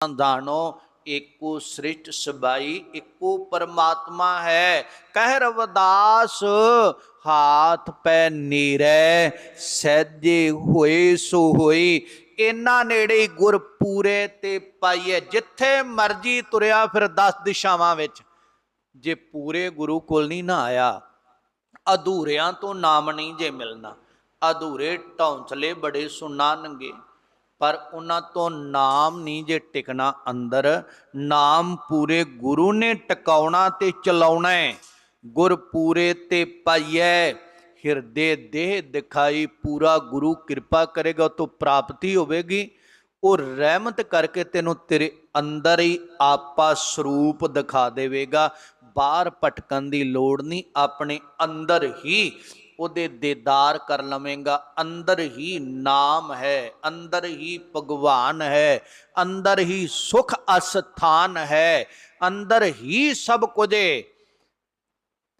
ਜਾਣੋ ਏਕੋ ਸ੍ਰਿਸ਼ਟ ਸਬਾਈ ਏਕੋ ਪਰਮਾਤਮਾ ਹੈ ਕਹਿ ਰਵਦਾਸ ਹਾਥ ਪੈ ਨੀਰੈ ਸਹਿਜੇ ਹੋਏ ਸੋ ਹੋਈ ਇਨਾ ਨੇੜੇ ਗੁਰ ਪੂਰੇ ਤੇ ਪਾਈਏ ਜਿੱਥੇ ਮਰਜ਼ੀ ਤੁਰਿਆ ਫਿਰ 10 ਦਿਸ਼ਾਵਾਂ ਵਿੱਚ ਜੇ ਪੂਰੇ ਗੁਰੂ ਕੋਲ ਨਹੀਂ ਨਾ ਆਇਆ ਅਧੂਰਿਆਂ ਤੋਂ ਨਾਮ ਨਹੀਂ ਜੇ ਮਿਲਣਾ ਅਧੂਰੇ ਢੌਂਚਲੇ ਬੜੇ ਸੁਨਾ ਨੰਗੇ ਪਰ ਉਹਨਾਂ ਤੋਂ ਨਾਮ ਨਹੀਂ ਜੇ ਟਿਕਣਾ ਅੰਦਰ, ਨਾਮ ਪੂਰੇ ਗੁਰੂ ਨੇ ਟਿਕਾਉਣਾ ਤੇ ਚਲਾਉਣਾ ਹੈ। ਗੁਰ ਪੂਰੇ ਤੇ ਪਾਈਐ ਹਿਰਦੇ ਦੇਹ ਦਿਖਾਈ, ਪੂਰਾ ਗੁਰੂ ਕਿਰਪਾ ਕਰੇਗਾ ਤੋਂ ਪ੍ਰਾਪਤੀ ਹੋਵੇਗੀ। ਉਹ ਰਹਿਮਤ ਕਰਕੇ ਤੈਨੂੰ ਤੇਰੇ ਅੰਦਰ ਹੀ ਆਪਾ ਸਰੂਪ ਦਿਖਾ ਦੇਵੇਗਾ। ਬਾਹਰ ਭਟਕਣ ਦੀ ਲੋੜ ਨਹੀਂ, ਆਪਣੇ ਅੰਦਰ ਹੀ ਉਹਦੇ ਦੀਦਾਰ ਕਰ ਲਵੇਂਗਾ। ਅੰਦਰ ਹੀ ਨਾਮ ਹੈ, ਅੰਦਰ ਹੀ ਭਗਵਾਨ ਹੈ, ਅੰਦਰ ਹੀ ਸੁਖ ਅਸਥਾਨ ਹੈ, ਅੰਦਰ ਹੀ ਸਭ ਕੁਝ ਹੈ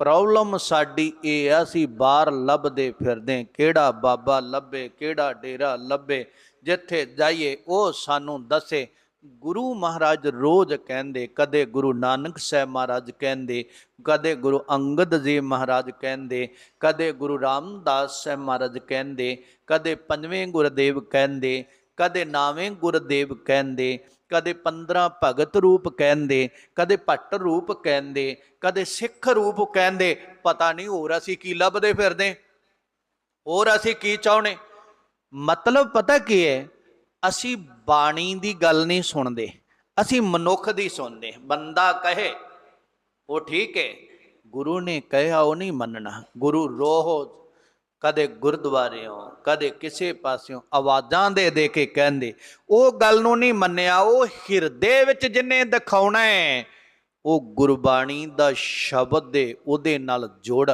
ਪ੍ਰੋਬਲਮ ਸਾਡੀ ਇਹ ਆ, ਅਸੀਂ ਬਾਹਰ ਲੱਭਦੇ ਫਿਰਦੇ ਕਿਹੜਾ ਬਾਬਾ ਲੱਭੇ, ਕਿਹੜਾ ਡੇਰਾ ਲੱਭੇ, ਜਿੱਥੇ ਜਾਈਏ ਉਹ ਸਾਨੂੰ ਦੱਸੇ। ਗੁਰੂ ਮਹਾਰਾਜ ਰੋਜ਼ ਕਹਿੰਦੇ, ਕਦੇ ਗੁਰੂ ਨਾਨਕ ਸਾਹਿਬ ਮਹਾਰਾਜ ਕਹਿੰਦੇ, ਕਦੇ ਗੁਰੂ ਅੰਗਦ ਜੀ ਮਹਾਰਾਜ ਕਹਿੰਦੇ, ਕਦੇ ਗੁਰੂ ਰਾਮਦਾਸ ਸਾਹਿਬ ਮਹਾਰਾਜ ਕਹਿੰਦੇ, ਕਦੇ ਪੰਜਵੇਂ ਗੁਰਦੇਵ ਕਹਿੰਦੇ, ਕਦੇ ਨਾਵੇਂ ਗੁਰਦੇਵ ਕਹਿੰਦੇ, ਕਦੇ 15 ਭਗਤ ਰੂਪ ਕਹਿੰਦੇ, ਕਦੇ ਭੱਟ ਰੂਪ ਕਹਿੰਦੇ, ਕਦੇ ਸਿੱਖ ਰੂਪ ਕਹਿੰਦੇ, ਪਤਾ ਨਹੀਂ ਹੋਰ ਅਸੀਂ ਕੀ ਲੱਭਦੇ ਫਿਰਦੇ, ਹੋਰ ਅਸੀਂ ਕੀ ਚਾਹੁੰਦੇ। ਮਤਲਬ ਪਤਾ ਕੀ ਹੈ? ਅਸੀਂ ਬਾਣੀ ਦੀ ਗੱਲ ਨਹੀਂ ਸੁਣਦੇ, ਅਸੀਂ ਮਨੁੱਖ ਦੀ ਸੁਣਦੇ। ਬੰਦਾ ਕਹੇ, ਉਹ ਠੀਕ ਹੈ, ਗੁਰੂ ਨੇ ਕਿਹਾ ਉਹ ਨਹੀਂ ਮੰਨਣਾ। ਗੁਰੂ ਰੋਹ, ਕਦੇ ਗੁਰਦੁਆਰਿਓਂ ਕਦੇ ਕਿਸੇ ਪਾਸਿਓਂ ਆਵਾਜ਼ਾਂ ਦੇ ਦੇ ਕੇ ਕਹਿੰਦੇ। ਉਹ ਗੱਲ ਨੂੰ ਨਹੀਂ ਮੰਨਿਆ, ਉਹ ਹਿਰਦੇ ਵਿੱਚ ਜਿੰਨੇ ਦਿਖਾਉਣਾ ਹੈ, ਉਹ ਗੁਰਬਾਣੀ ਦਾ ਸ਼ਬਦ ਦੇ ਉਹਦੇ ਨਾਲ ਜੋੜ।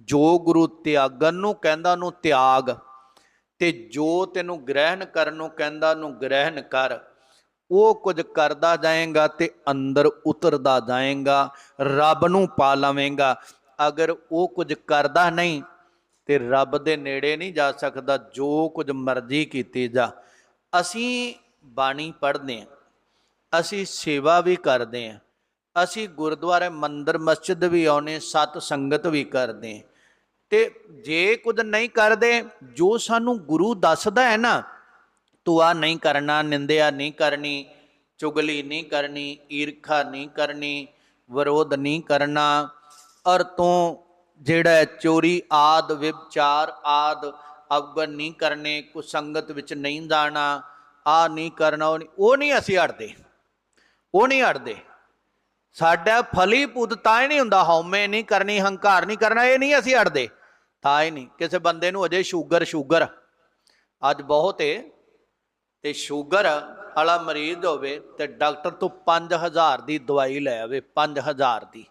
ਜੋ ਗੁਰੂ ਤਿਆਗਨ ਨੂੰ ਕਹਿੰਦਾ ਨੂੰ ਤਿਆਗ। ਤੇ ਜੋ ਤੈਨੂੰ ਗ੍ਰਹਿਣ ਕਰਨ ਨੂੰ ਕਹਿੰਦਾ ਨੂੰ ਗ੍ਰਹਿਣ ਕਰ। ਉਹ ਕੁਝ ਕਰਦਾ ਜਾਏਗਾ ਤੇ ਅੰਦਰ ਉਤਰਦਾ ਜਾਏਗਾ, ਰੱਬ ਨੂੰ ਪਾ ਲਵੇਂਗਾ। ਅਗਰ ਉਹ ਕੁਝ ਕਰਦਾ ਨਹੀਂ, ਤੇ ਰੱਬ ਦੇ ਨੇੜੇ ਨਹੀਂ ਜਾ ਸਕਦਾ, ਜੋ ਕੁਝ ਮਰਜ਼ੀ ਕੀਤੀ ਜਾ। ਅਸੀਂ ਬਾਣੀ ਪੜ੍ਹਦੇ ਹਾਂ, ਅਸੀਂ ਸੇਵਾ ਵੀ ਕਰਦੇ ਹਾਂ, ਅਸੀਂ ਗੁਰਦੁਆਰੇ ਮੰਦਰ, ਮਸਜਿਦ ਵੀ ਆਉਨੇ ਸਤ ਸੰਗਤ ਵੀ ਕਰਦੇ ਹਾਂ। ਤੇ ਜੇ ਕੁਝ ਨਹੀਂ ਕਰਦੇ, ਜੋ ਸਾਨੂੰ ਗੁਰੂ ਦੱਸਦਾ ਹੈ ਨਾ ਤੂੰ ਆ ਨਹੀਂ ਕਰਨਾ, ਨਿੰਦਿਆ ਨਹੀਂ ਕਰਨੀ, ਚੁਗਲੀ ਨਹੀਂ ਕਰਨੀ, ਈਰਖਾ ਨਹੀਂ ਕਰਨੀ, ਵਿਰੋਧ ਨਹੀਂ ਕਰਨਾ, ਔਰ ਤੂੰ ਜਿਹੜਾ ਚੋਰੀ, ਆਦ ਵਿਚਾਰ ਆਦ, ਅਵਗਣ ਨਹੀਂ ਕਰਨੇ ਕੁ ਸੰਗਤ ਵਿੱਚ ਨਹੀਂ ਜਾਣਾ ਆ ਨਹੀਂ ਕਰਨਾ, ਉਹ ਨਹੀਂ ਉਹ ਨਹੀਂ ਅਸੀਂ ਹਟਦੇ। ਉਹ ਨਹੀਂ ਹਟਦੇ। ਸਾਡਾ ਫਲੀ ਪੁੱਤ ਤਾਂ ਹੀ ਨਹੀਂ ਹੁੰਦਾ, ਹਉਮੈ ਨਹੀਂ ਕਰਨੀ, ਹੰਕਾਰ ਨਹੀਂ ਕਰਨਾ, ਇਹ ਨਹੀਂ ਅਸੀਂ ਅੜਦੇ, ਤਾਂ ਹੀ ਨਹੀਂ। ਕਿਸੇ ਬੰਦੇ ਨੂੰ ਅਜੇ ਸ਼ੂਗਰ ਸ਼ੂਗਰ, ਅੱਜ ਬਹੁਤ ਏ, ਤੇ ਸ਼ੂਗਰ ਵਾਲਾ ਮਰੀਜ਼ ਹੋਵੇ ਤੇ ਡਾਕਟਰ ਤੋਂ 5000 ਦੀ ਦਵਾਈ ਲੈ ਆਵੇ 5000 ਦੀ।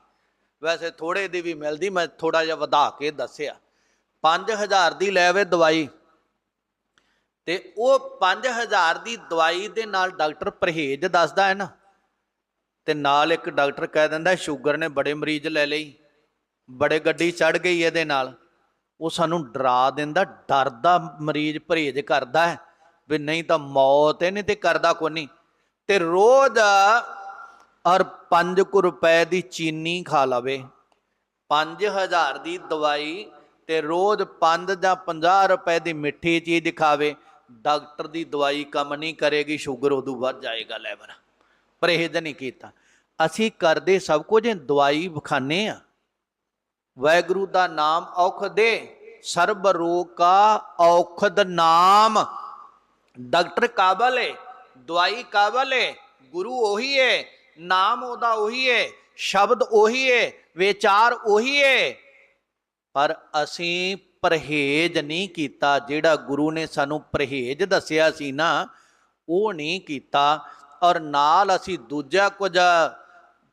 ਵੈਸੇ ਥੋੜੇ ਦੀ ਵੀ ਮਿਲਦੀ, ਮੈਂ ਥੋੜਾ ਜਿਹਾ ਵਧਾ ਕੇ ਦੱਸਿਆ। 5000 ਦੀ ਲੈ ਆਵੇ ਦਵਾਈ, ਤੇ ਉਹ 5000 ਦੀ ਦਵਾਈ ਦੇ ਨਾਲ ਡਾਕਟਰ ਪਰਹੇਜ਼ ਦੱਸਦਾ ਹੈ ਨਾ। ਤੇ ਨਾਲ ਇੱਕ ਡਾਕਟਰ ਕਹਿ ਦਿੰਦਾ, ਸ਼ੂਗਰ ਨੇ ਬੜੇ ਮਰੀਜ਼ ਲੈ ਲਈ ਬੜੇ ਗੱਡੀ ਚੜ ਗਈ ਇਹਦੇ ਨਾਲ। ਉਹ ਸਾਨੂੰ ਡਰਾ ਦਿੰਦਾ, ਡਰਦਾ ਮਰੀਜ਼ ਪਰਹੇਜ਼ ਕਰਦਾ ਹੈ ਵੀ ਨਹੀਂ ਤਾਂ ਮੌਤ ਹੈ, ਨਹੀਂ ਤੇ ਕਰਦਾ ਕੋਈ ਨਹੀਂ। ਤੇ ਰੋਜ਼ ਔਰ 5 ਕੁ ਰੁਪਏ ਦੀ ਚੀਨੀ ਖਾ ਲਵੇ। 5000 ਦੀ ਦਵਾਈ ਤੇ ਰੋਜ਼ 5 ਜਾਂ 50 ਰੁਪਏ ਦੀ ਮਿੱਠੀ ਚੀਜ਼ ਖਾਵੇ। ਡਾਕਟਰ ਦੀ ਦਵਾਈ ਕੰਮ ਨਹੀਂ ਕਰੇਗੀ, ਸ਼ੂਗਰ ਉਦੋਂ ਵੱਧ ਜਾਏਗਾ ਲੈਵਲ। ਪਰਹੇਜ਼ ਨਹੀਂ ਕੀਤਾ। ਅਸੀਂ ਕਰਦੇ ਸਭ ਕੁਝ ਦਵਾਈ ਵਿਖਾਨੇ ਆ ਵੈਗੁਰੂ ਦਾ ਨਾਮ ਔਖ ਦੇ ਸਰਬ ਰੋਗ ਕਾ ਔਖਦ ਨਾਮ। ਡਾਕਟਰ ਕਾਬਲ ਹੈ ਦਵਾਈ ਕਾਬਲ ਹੈ ਗੁਰੂ ਉਹੀ ਹੈ ਨਾਮ ਉਹਦਾ ਉਹੀ ਹੈ ਸ਼ਬਦ ਉਹੀ ਏ, ਵਿਚਾਰ ਉਹੀ ਹੈ ਪਰ ਅਸੀਂ ਪਰਹੇਜ਼ ਨਹੀਂ ਕੀਤਾ। ਜਿਹੜਾ ਗੁਰੂ ਨੇ ਸਾਨੂੰ ਪਰਹੇਜ਼ ਦੱਸਿਆ ਸੀ ਨਾ, ਉਹ ਨਹੀਂ ਕੀਤਾ। ਔਰ ਨਾਲ ਅਸੀਂ ਦੂਜਾ ਕੁਝ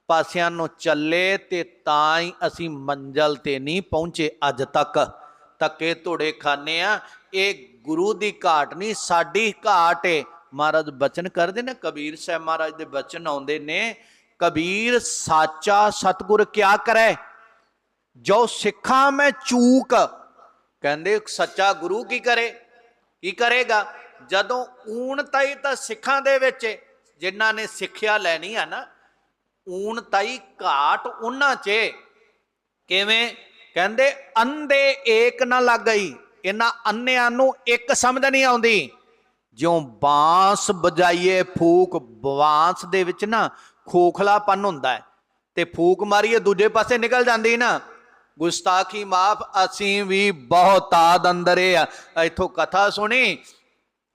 ਪਾਸਿਆਂ ਨੂੰ ਚੱਲੇ ਤੇ ਤਾਂ ਹੀ ਅਸੀਂ ਮੰਜ਼ਲ ਤੇ ਨਹੀਂ ਪਹੁੰਚੇ ਅੱਜ ਤੱਕ। ਤੱਕੇ ਧੋੜੇ ਖਾਨੇ ਆ ਇਹ ਗੁਰੂ ਦੀ ਘਾਟ ਨਹੀਂ ਸਾਡੀ ਘਾਟ ਏ। ਮਹਾਰਾਜ ਬਚਨ ਕਰਦੇ ਨੇ ਕਬੀਰ ਸਾਹਿਬ ਮਹਾਰਾਜ ਦੇ ਬਚਨ ਆਉਂਦੇ ਨੇ ਕਬੀਰ ਸਾਚਾ ਸਤਗੁਰ ਕਿਆ ਕਰੇ? ਜੋ ਸਿੱਖਾਂ ਮੈਂ ਚੂਕ। ਕਹਿੰਦੇ ਸੱਚਾ ਗੁਰੂ ਕੀ ਕਰੇ? ਕੀ ਕਰੇਗਾ? ਜਦੋਂ ਊਣ ਤਾਈ ਤਾਂ ਸਿੱਖਾਂ ਦੇ ਵਿੱਚ ਏ, ਜਿਨ੍ਹਾਂ ਨੇ ਸਿੱਖਿਆ ਲੈਣੀ ਆ ਨਾ ਊਨ ਤਾਈ ਘਾਟ ਉਹਨਾਂ 'ਚ। ਕਿਵੇਂ? ਕਹਿੰਦੇ, ਅੰਧੇ ਏਕ ਨਾ ਲੱਗ ਗਈ। ਇਹਨਾਂ ਅੰਨਿਆਂ ਨੂੰ ਇੱਕ ਸਮਝ ਨਹੀਂ ਆਉਂਦੀ। ਜਿਉਂ ਬਾਂਸ ਬਜਾਈਏ, ਫੂਕ ਬਾਂਸ ਦੇ ਵਿੱਚ ਨਾ ਖੋਖਲਾਪਨ ਹੁੰਦਾ ਹੈ। ਤੇ ਫੂਕ ਮਾਰੀਏ, ਦੂਜੇ ਪਾਸੇ ਨਿਕਲ ਜਾਂਦੀ ਨਾ। ਗੁਸਤਾਖੀ ਮਾਫ, ਅਸੀਂ ਵੀ ਬਹੁਤ ਆਦ ਅੰਦਰੇ ਆ। ਇੱਥੋਂ ਕਥਾ ਸੁਣੀ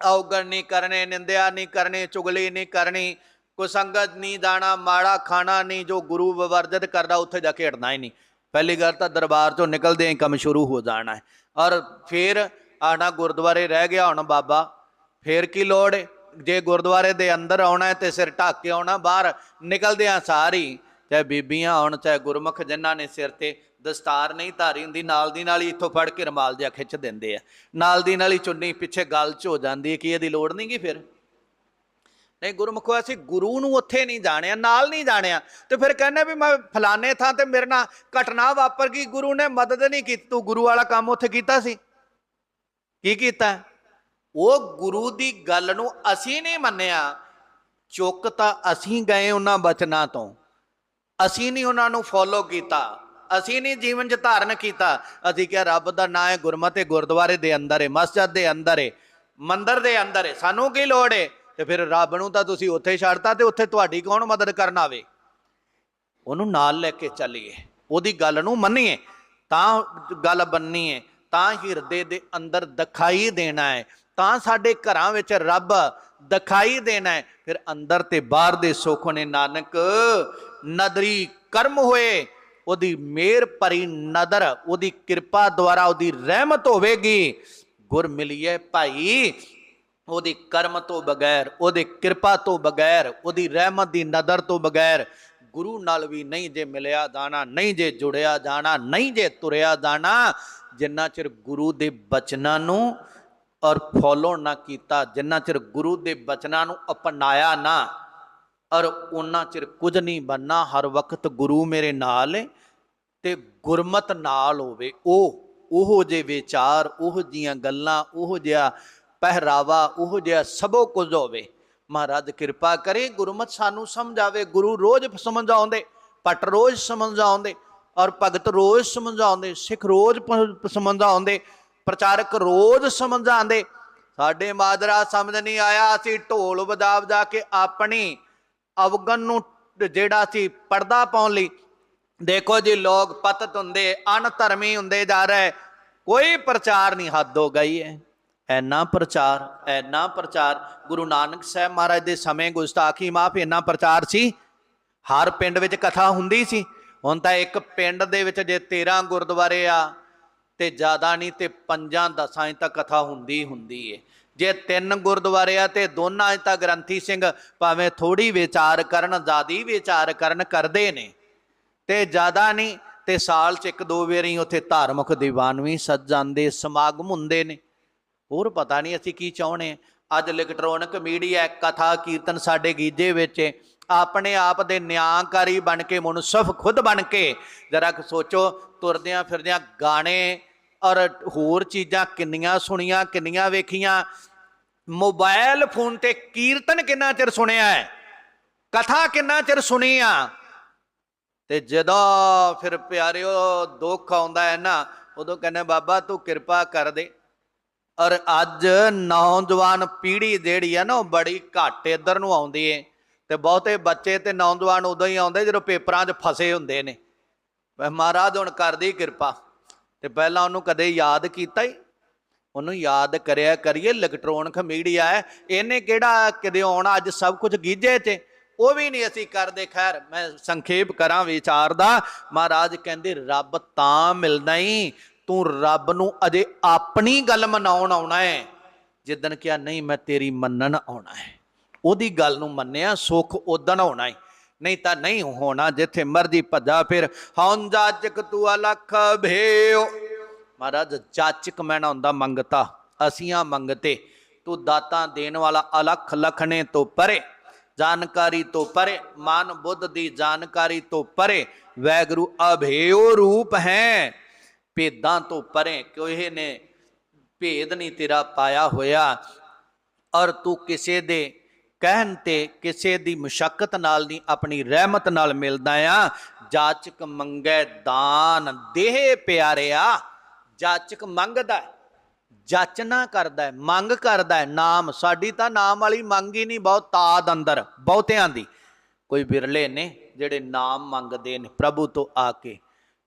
ਔਗਣ ਨਹੀਂ ਕਰਨੇ, ਨਿੰਦਿਆ ਨਹੀਂ ਕਰਨੀ, ਚੁਗਲੀ ਨਹੀਂ ਕਰਨੀ ਕੁਸੰਗਤ ਨਹੀਂ ਦਾਣਾ, ਮਾੜਾ ਖਾਣਾ ਨਹੀਂ, ਜੋ ਗੁਰੂ ਵਿਵਰਜਿਤ ਕਰਦਾ, ਉੱਥੇ ਜਾ ਕੇ ਹਟਣਾ ਹੀ ਨਹੀਂ। ਪਹਿਲੀ ਗੱਲ ਤਾਂ ਦਰਬਾਰ ਚੋਂ ਨਿਕਲਦੇ ਹੀ ਕੰਮ ਸ਼ੁਰੂ ਹੋ ਜਾਣਾ ਹੈ। ਔਰ ਫਿਰ ਆਣਾ ਗੁਰਦੁਆਰੇ ਰਹਿ ਗਿਆ ਹੁਣ ਬਾਬਾ, ਫੇਰ ਕੀ ਲੋੜ ਜੇ ਗੁਰਦੁਆਰੇ ਦੇ ਅੰਦਰ ਆਉਣਾ ਹੈ ਤੇ ਸਿਰ ਢੱਕ ਕੇ ਆਉਣਾ, ਬਾਹਰ ਨਿਕਲਦਿਆਂ ਸਾਰੀ। ਚਾਹੇ ਬੀਬੀਆਂ ਹੋਣ ਚਾਹੇ ਗੁਰਮੁਖ ਜਿਨ੍ਹਾਂ ਨੇ ਸਿਰ ਤੇ ਦਸਤਾਰ ਨਹੀਂ ਧਾਰੀ ਹੁੰਦੀ, ਨਾਲ ਦੀ ਨਾਲ ਹੀ ਇੱਥੋਂ ਫੜ ਕੇ ਰਮਾਲ ਜਿਹਾ ਖਿੱਚ ਦਿੰਦੇ ਆ। ਨਾਲ ਦੀ ਨਾਲ ਹੀ ਚੁੰਨੀ ਪਿੱਛੇ ਗਲ 'ਚ ਹੋ ਜਾਂਦੀ ਹੈ ਕਿ ਇਹਦੀ ਲੋੜ ਨਹੀਂ ਗੀ ਫਿਰ। ਨਹੀਂ, ਗੁਰਮੁਖੋ, ਅਸੀਂ ਗੁਰੂ ਨੂੰ ਉੱਥੇ ਨਹੀਂ ਜਾਣਿਆ, ਨਾਲ ਨਹੀਂ ਜਾਣਿਆ। ਤੇ ਫਿਰ ਕਹਿੰਦੇ ਵੀ ਮੈਂ ਫਲਾਣੇ ਥਾਂ ਤੇ ਮੇਰੇ ਨਾਲ ਘਟਨਾ ਵਾਪਰ ਗਈ, ਗੁਰੂ ਨੇ ਮਦਦ ਨਹੀਂ ਕੀਤੀ। ਤੂੰ ਗੁਰੂ ਵਾਲਾ ਕੰਮ ਉੱਥੇ ਕੀਤਾ ਸੀ? ਕੀ ਕੀਤਾ? ਉਹ ਗੁਰੂ ਦੀ ਗੱਲ ਨੂੰ ਅਸੀਂ ਨਹੀਂ ਮੰਨਿਆ। ਚੁੱਕ ਤਾਂ ਅਸੀਂ ਗਏ ਉਹਨਾਂ ਬਚਨਾਂ ਤੋਂ। ਅਸੀਂ ਨਹੀਂ ਉਹਨਾਂ ਨੂੰ ਫੋਲੋ ਕੀਤਾ, ਅਸੀਂ ਨਹੀਂ ਜੀਵਨ 'ਚ ਧਾਰਨ ਕੀਤਾ। ਅਸੀਂ ਕਿਹਾ, ਰੱਬ ਦਾ ਨਾਂ ਹੈ ਗੁਰਮਤਿ, ਗੁਰਦੁਆਰੇ ਦੇ ਅੰਦਰ ਹੈ ਮਸਜਿਦ ਦੇ ਅੰਦਰ ਹੈ ਮੰਦਰ ਦੇ ਅੰਦਰ ਹੈ ਸਾਨੂੰ ਕੀ ਲੋੜ ਹੈ ਤੇ ਫਿਰ ਰੱਬ ਨੂੰ ਤਾਂ ਤੁਸੀਂ ਉੱਥੇ ਛੱਡਤਾ ਤੇ ਉੱਥੇ ਤੁਹਾਡੀ ਕੌਣ ਮਦਦ ਕਰਨ ਆਵੇ? ਉਹਨੂੰ ਨਾਲ ਲੈ ਕੇ ਚੱਲੀਏ। ਉਹਦੀ ਗੱਲ ਨੂੰ ਮੰਨੀਏ। ਤਾਂ ਗੱਲ ਬੰਨੀ ਹੈ ਤਾਂ ਹਿਰਦੇ ਦੇ ਅੰਦਰ ਦਿਖਾਈ ਦੇਣਾ ਹੈ ਤਾਂ ਸਾਡੇ ਘਰਾਂ ਵਿੱਚ ਰੱਬ ਦਿਖਾਈ ਦੇਣਾ ਹੈ ਫਿਰ ਅੰਦਰ ਤੇ ਬਾਹਰ ਦੇ ਸੁੱਖ ਨੇ ਨਾਨਕ ਨਦਰੀ ਕਰਮ ਹੋਏ, ਉਹਦੀ ਮਿਹਰ ਭਰੀ ਨਦਰ, ਉਹਦੀ ਕਿਰਪਾ ਦੁਆਰਾ ਉਹਦੀ ਰਹਿਮਤ ਹੋਵੇਗੀ। ਗੁਰ ਮਿਲਿਏ ਭਾਈ, ਉਹਦੀ ਕਰਮ ਤੋਂ ਬਗੈਰ, ਉਹਦੇ ਕਿਰਪਾ ਤੋਂ ਬਗੈਰ, ਉਹਦੀ ਰਹਿਮਤ ਦੀ ਨਦਰ ਤੋਂ ਬਗੈਰ, ਗੁਰੂ ਨਾਲ ਵੀ ਨਹੀਂ ਜੇ ਮਿਲਿਆ ਜਾਣਾ, ਨਹੀਂ ਜੇ ਜੁੜਿਆ ਜਾਣਾ, ਨਹੀਂ ਜੇ ਤੁਰਿਆ ਜਾਣਾ, ਜਿੰਨਾ ਚਿਰ ਗੁਰੂ ਦੇ ਬਚਨਾਂ ਨੂੰ ਔਰ ਫੋਲੋ ਨਾ ਕੀਤਾ, ਜਿੰਨਾ ਚਿਰ ਗੁਰੂ ਦੇ ਬਚਨਾਂ ਨੂੰ ਅਪਣਾਇਆ ਨਾ ਔਰ ਉਹਨਾਂ ਚਿਰ ਕੁਝ ਨਹੀਂ ਬੰਨਾ, ਹਰ ਵਕਤ ਗੁਰੂ ਮੇਰੇ ਨਾਲ ਹੈ ਤੇ ਗੁਰਮਤ ਨਾਲ ਹੋਵੇ। ਉਹ, ਉਹੋ ਜੇ ਵਿਚਾਰ, ਉਹ ਜੀਆਂ ਗੱਲਾਂ, ਉਹੋ ਜਿਹਾ ਪਹਿਰਾਵਾ, ਉਹੋ ਜਿਹਾ ਸਭੋ ਕੁਝ ਹੋਵੇ। ਮਹਾਰਾਜ ਕਿਰਪਾ ਕਰੇ, ਗੁਰਮਤ ਸਾਨੂੰ ਸਮਝਾਵੇ। ਗੁਰੂ ਰੋਜ਼ ਸਮਝਾਉਂਦੇ ਪਟ ਰੋਜ਼ ਸਮਝਾਉਂਦੇ ਔਰ ਭਗਤ ਰੋਜ਼ ਸਮਝਾਉਂਦੇ, ਸਿੱਖ ਰੋਜ਼ ਸਮਝਾਉਂਦੇ, ਪ੍ਰਚਾਰਕ ਰੋਜ਼ ਸਮਝਾਉਂਦੇ। ਸਾਡੇ ਮਾਜਰਾ ਸਮਝ ਨਹੀਂ ਆਇਆ, ਅਸੀਂ ਢੋਲ ਵਜਾ ਵਜਾ ਕੇ ਆਪਣੀ ਅਵਗਨ ਨੂੰ ਜਿਹੜਾ ਸੀ ਪਰਦਾ ਪਾਉਣ ਲਈ। ਦੇਖੋ ਜੀ, ਲੋਕ ਪਤਤ ਹੁੰਦੇ ਅਨਧਰਮੀ ਹੁੰਦੇ ਜਾ ਰਹੇ। ਕੋਈ ਪ੍ਰਚਾਰ ਨਹੀਂ ਹੱਦ ਹੋ ਗਈ ਹੈ। ਐਨਾ ਪ੍ਰਚਾਰ ਐਨਾ ਪ੍ਰਚਾਰ। ਗੁਰੂ ਨਾਨਕ ਸਾਹਿਬ ਮਹਾਰਾਜ ਦੇ ਸਮੇਂ ਗੁਸਤਾਖੀ ਮਾਫ ਇੰਨਾ ਪ੍ਰਚਾਰ ਸੀ। ਹਰ ਪਿੰਡ ਵਿੱਚ ਕਥਾ ਹੁੰਦੀ ਸੀ। ਹੁਣ ਤਾਂ ਇੱਕ ਪਿੰਡ ਦੇ ਵਿੱਚ ਜੇ 13 ਗੁਰਦੁਆਰੇ ਆ, ਤੇ ਜ਼ਿਆਦਾ ਨਹੀਂ ਤੇ ਪੰਜਾਂ ਦਸਾਂ 'ਚ ਤਾਂ ਕਥਾ ਹੁੰਦੀ ਹੁੰਦੀ ਏ। ਜੇ ਤਿੰਨ ਗੁਰਦੁਆਰੇ ਆ ਤੇ ਦੋਨਾਂ 'ਚ ਤਾਂ ਗ੍ਰੰਥੀ ਸਿੰਘ ਭਾਵੇਂ ਥੋੜੀ ਵਿਚਾਰ ਕਰਨ, ਜ਼ਿਆਦੀ ਵਿਚਾਰ ਕਰਨ ਕਰਦੇ ਨੇ। ਤੇ ਜ਼ਿਆਦਾ ਨਹੀਂ, ਤੇ ਸਾਲ 'ਚ ਇੱਕ ਦੋ ਵਾਰੀ ਉੱਥੇ ਧਾਰਮਿਕ ਦੀਵਾਨ ਵੀ ਸੱਜ ਜਾਂਦੇ, ਸਮਾਗਮ ਹੁੰਦੇ ਨੇ। ਹੋਰ ਪਤਾ ਨਹੀਂ ਅਸੀਂ ਕੀ ਚਾਹੁੰਦੇ ਅੱਜ ਇਲੈਕਟ੍ਰੋਨਿਕ ਮੀਡੀਆ, ਕਥਾ, ਕੀਰਤਨ ਸਾਡੇ ਗੀਜੇ ਵਿੱਚ ਆਪਣੇ ਆਪ ਦੇ ਨਿਆਂਕਾਰੀ ਬਣ ਕੇ, ਮੁਨਸਫ ਖੁਦ ਬਣ ਕੇ ਜਰਾ ਸੋਚੋ, ਤੁਰਦਿਆਂ ਫਿਰਦਿਆਂ ਗਾਣੇ ਔਰ ਹੋਰ ਚੀਜ਼ਾਂ ਕਿੰਨੀਆਂ ਸੁਣੀਆਂ, ਕਿੰਨੀਆਂ ਵੇਖੀਆਂ ਮੋਬਾਈਲ ਫੋਨ ਤੇ ਕੀਰਤਨ ਕਿੰਨਾ ਚਿਰ ਸੁਣਿਆ ਹੈ? ਕਥਾ ਕਿੰਨਾ ਚਿਰ ਸੁਣੀ ਆ? ਤੇ ਜਦੋਂ ਫਿਰ ਪਿਆਰਿਓ ਦੁੱਖ ਆਉਂਦਾ ਹੈ ਨਾ, ਉਦੋਂ ਕਹਿੰਦੇ, ਬਾਬਾ, ਤੂੰ ਕਿਰਪਾ ਕਰ ਦੇ। ਔਰ ਅੱਜ ਨੌਜਵਾਨ ਪੀੜ੍ਹੀ ਜਿਹੜੀ ਆ ਨਾ, ਉਹ ਬੜੀ ਘੱਟ ਇੱਧਰ ਨੂੰ ਆਉਂਦੀ ਏ। ਤੇ ਬਹੁਤੇ ਬੱਚੇ ਤੇ ਨੌਜਵਾਨ ਉਦੋਂ ਹੀ ਆਉਂਦੇ, ਜਦੋਂ ਪੇਪਰਾਂ 'ਚ ਫਸੇ ਹੁੰਦੇ ਨੇ। ਮੈਂ ਮਹਾਰਾਜ, ਹੁਣ ਕਰਦੀ ਕਿਰਪਾ। ਤੇ ਪਹਿਲਾਂ ਉਹਨੂੰ ਕਦੇ ਯਾਦ ਕੀਤਾ ਹੀ ਉਹਨੂੰ ਯਾਦ ਕਰਿਆ ਕਰੀਏ, ਇਲੈਕਟ੍ਰੋਨਿਕ ਮੀਡੀਆ ਹੈ। ਇਹਨੇ ਕਿਹੜਾ ਕਿਤੇ ਆਉਣਾ? ਅੱਜ ਸਭ ਕੁਝ ਗੀਜੇ 'ਚ। ਉਹ ਵੀ ਨਹੀਂ ਅਸੀਂ ਕਰਦੇ। ਖੈਰ, ਮੈਂ ਸੰਖੇਪ ਕਰਾਂ ਵਿਚਾਰ ਦਾ। ਮਹਾਰਾਜ ਕਹਿੰਦੇ, ਰੱਬ ਤਾਂ ਮਿਲਦਾ ਹੀ ਤੂੰ ਰੱਬ ਨੂੰ ਅਜੇ ਆਪਣੀ ਗੱਲ ਮਨਾਉਣ ਆਉਣਾ ਹੈ ਜਿੱਦਣ ਕਿਹਾ, ਨਹੀਂ, ਮੈਂ ਤੇਰੀ ਮੰਨਣ ਆਉਣਾ ਹੈ ਉਹਦੀ ਗੱਲ ਨੂੰ ਮੰਨਿਆ, ਸੁੱਖ ਉਦਣ ਆਉਣਾ ਹੈ ਨਹੀਂ ਤਾਂ ਨਹੀਂ ਹੋਣਾ, ਜਿੱਥੇ ਮਰਜ਼ੀ ਭੱਜਾ ਫਿਰ। ਹਉਂ ਜਾਚਕ ਤੂੰ ਅਲਖ ਭੇਓ। ਮਹਾਰਾਜ, ਜਾਚਕ ਮੈਨਾ ਹੁੰਦਾ ਮੰਗਤਾ, ਅਸੀਆਂ ਮੰਗਤੇ, ਤੂੰ ਦਾਤਾ ਦੇਣ ਵਾਲਾ ਅਲਖ ਲਖਣੇ ਤੋਂ ਪਰੇ, ਜਾਣਕਾਰੀ ਤੋਂ ਪਰੇ, ਮਨ ਬੁੱਧ ਦੀ ਜਾਣਕਾਰੀ ਤੋਂ ਪਰੇ, ਵੈਗੁਰੂ ਅਭੇਓ ਰੂਪ ਹੈ। ਭੇਦਾਂ ਤੋਂ ਪਰੇ ਕੋਈ ਨੇ ਭੇਦ ਨਹੀਂ ਤੇਰਾ ਪਾਇਆ ਹੋਇਆ? ਔਰ ਤੂੰ ਕਿਸੇ ਦੇ ਕਹਿਣ ਤੇ ਕਿਸੇ ਦੀ ਮੁਸ਼ਕਤ ਨਾਲ ਨਹੀਂ ਆਪਣੀ ਰਹਿਮਤ ਨਾਲ ਮਿਲਦਾ ਆ। ਜਾਚਕ ਮੰਗੈ ਦਾਨ, ਦੇਹ ਪਿਆਰਿਆ। ਜਾਚਕ ਮੰਗਦਾ ਹੈ, ਜਾਚਨਾ ਕਰਦਾ ਹੈ, ਮੰਗ ਕਰਦਾ ਹੈ, ਨਾਮ ਸਾਡੀ ਤਾਂ ਨਾਮ ਵਾਲੀ ਮੰਗ ਹੀ ਨਹੀਂ ਬਹੁਤ ਤਾਦ ਅੰਦਰ ਬਹੁਤਿਆਂ ਦੀ। ਕੋਈ ਵਿਰਲੇ ਨੇ ਜਿਹੜੇ ਨਾਮ ਮੰਗਦੇ ਨੇ ਪ੍ਰਭੂ ਤੋਂ ਆ ਕੇ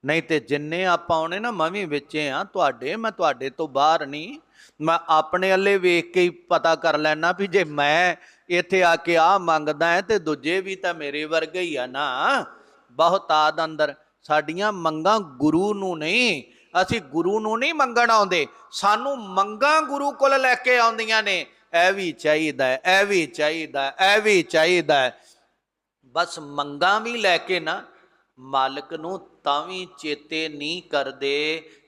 ਨਹੀਂ ਤੇ ਜਿੰਨੇ ਆਪਾਂ ਆਉਣੇ ਨਾ ਮੈਂ ਵੀ ਵਿੱਚੇ ਆ ਤੁਹਾਡੇ ਮੈਂ ਤੁਹਾਡੇ ਤੋਂ ਬਾਹਰ ਨਹੀਂ ਮੈਂ ਆਪਣੇ ਅੱਲੇ ਵੇਖ ਕੇ ਹੀ ਪਤਾ ਕਰ ਲੈਣਾ ਵੀ ਜੇ ਮੈਂ ਇੱਥੇ ਆ ਕੇ ਆ ਮੰਗਦਾ ਹੈ ਤੇ ਦੂਜੇ ਵੀ ਤਾਂ ਮੇਰੇ ਵਰਗੇ ਹੀ ਆ ਨਾ। ਬਹੁਤ ਆਦ ਅੰਦਰ ਸਾਡੀਆਂ ਮੰਗਾਂ ਗੁਰੂ ਨੂੰ ਨਹੀਂ ਅਸੀਂ ਗੁਰੂ ਨੂੰ ਨਹੀਂ ਮੰਗਣ ਆਉਂਦੇ। ਸਾਨੂੰ ਮੰਗਾਂ ਗੁਰੂ ਕੋਲ ਲੈ ਕੇ ਆਉਂਦੀਆਂ ਨੇ। ਇਹ ਵੀ ਚਾਹੀਦਾ ਹੈ, ਵੀ ਚਾਹੀਦਾ ਹੈ, ਵੀ ਚਾਹੀਦਾ ਬਸ ਮੰਗਾਂ ਵੀ ਲੈ ਕੇ ਨਾ ਮਾਲਕ ਨੂੰ ਤਾਂ ਵੀ ਚੇਤੇ ਨਹੀਂ ਕਰਦੇ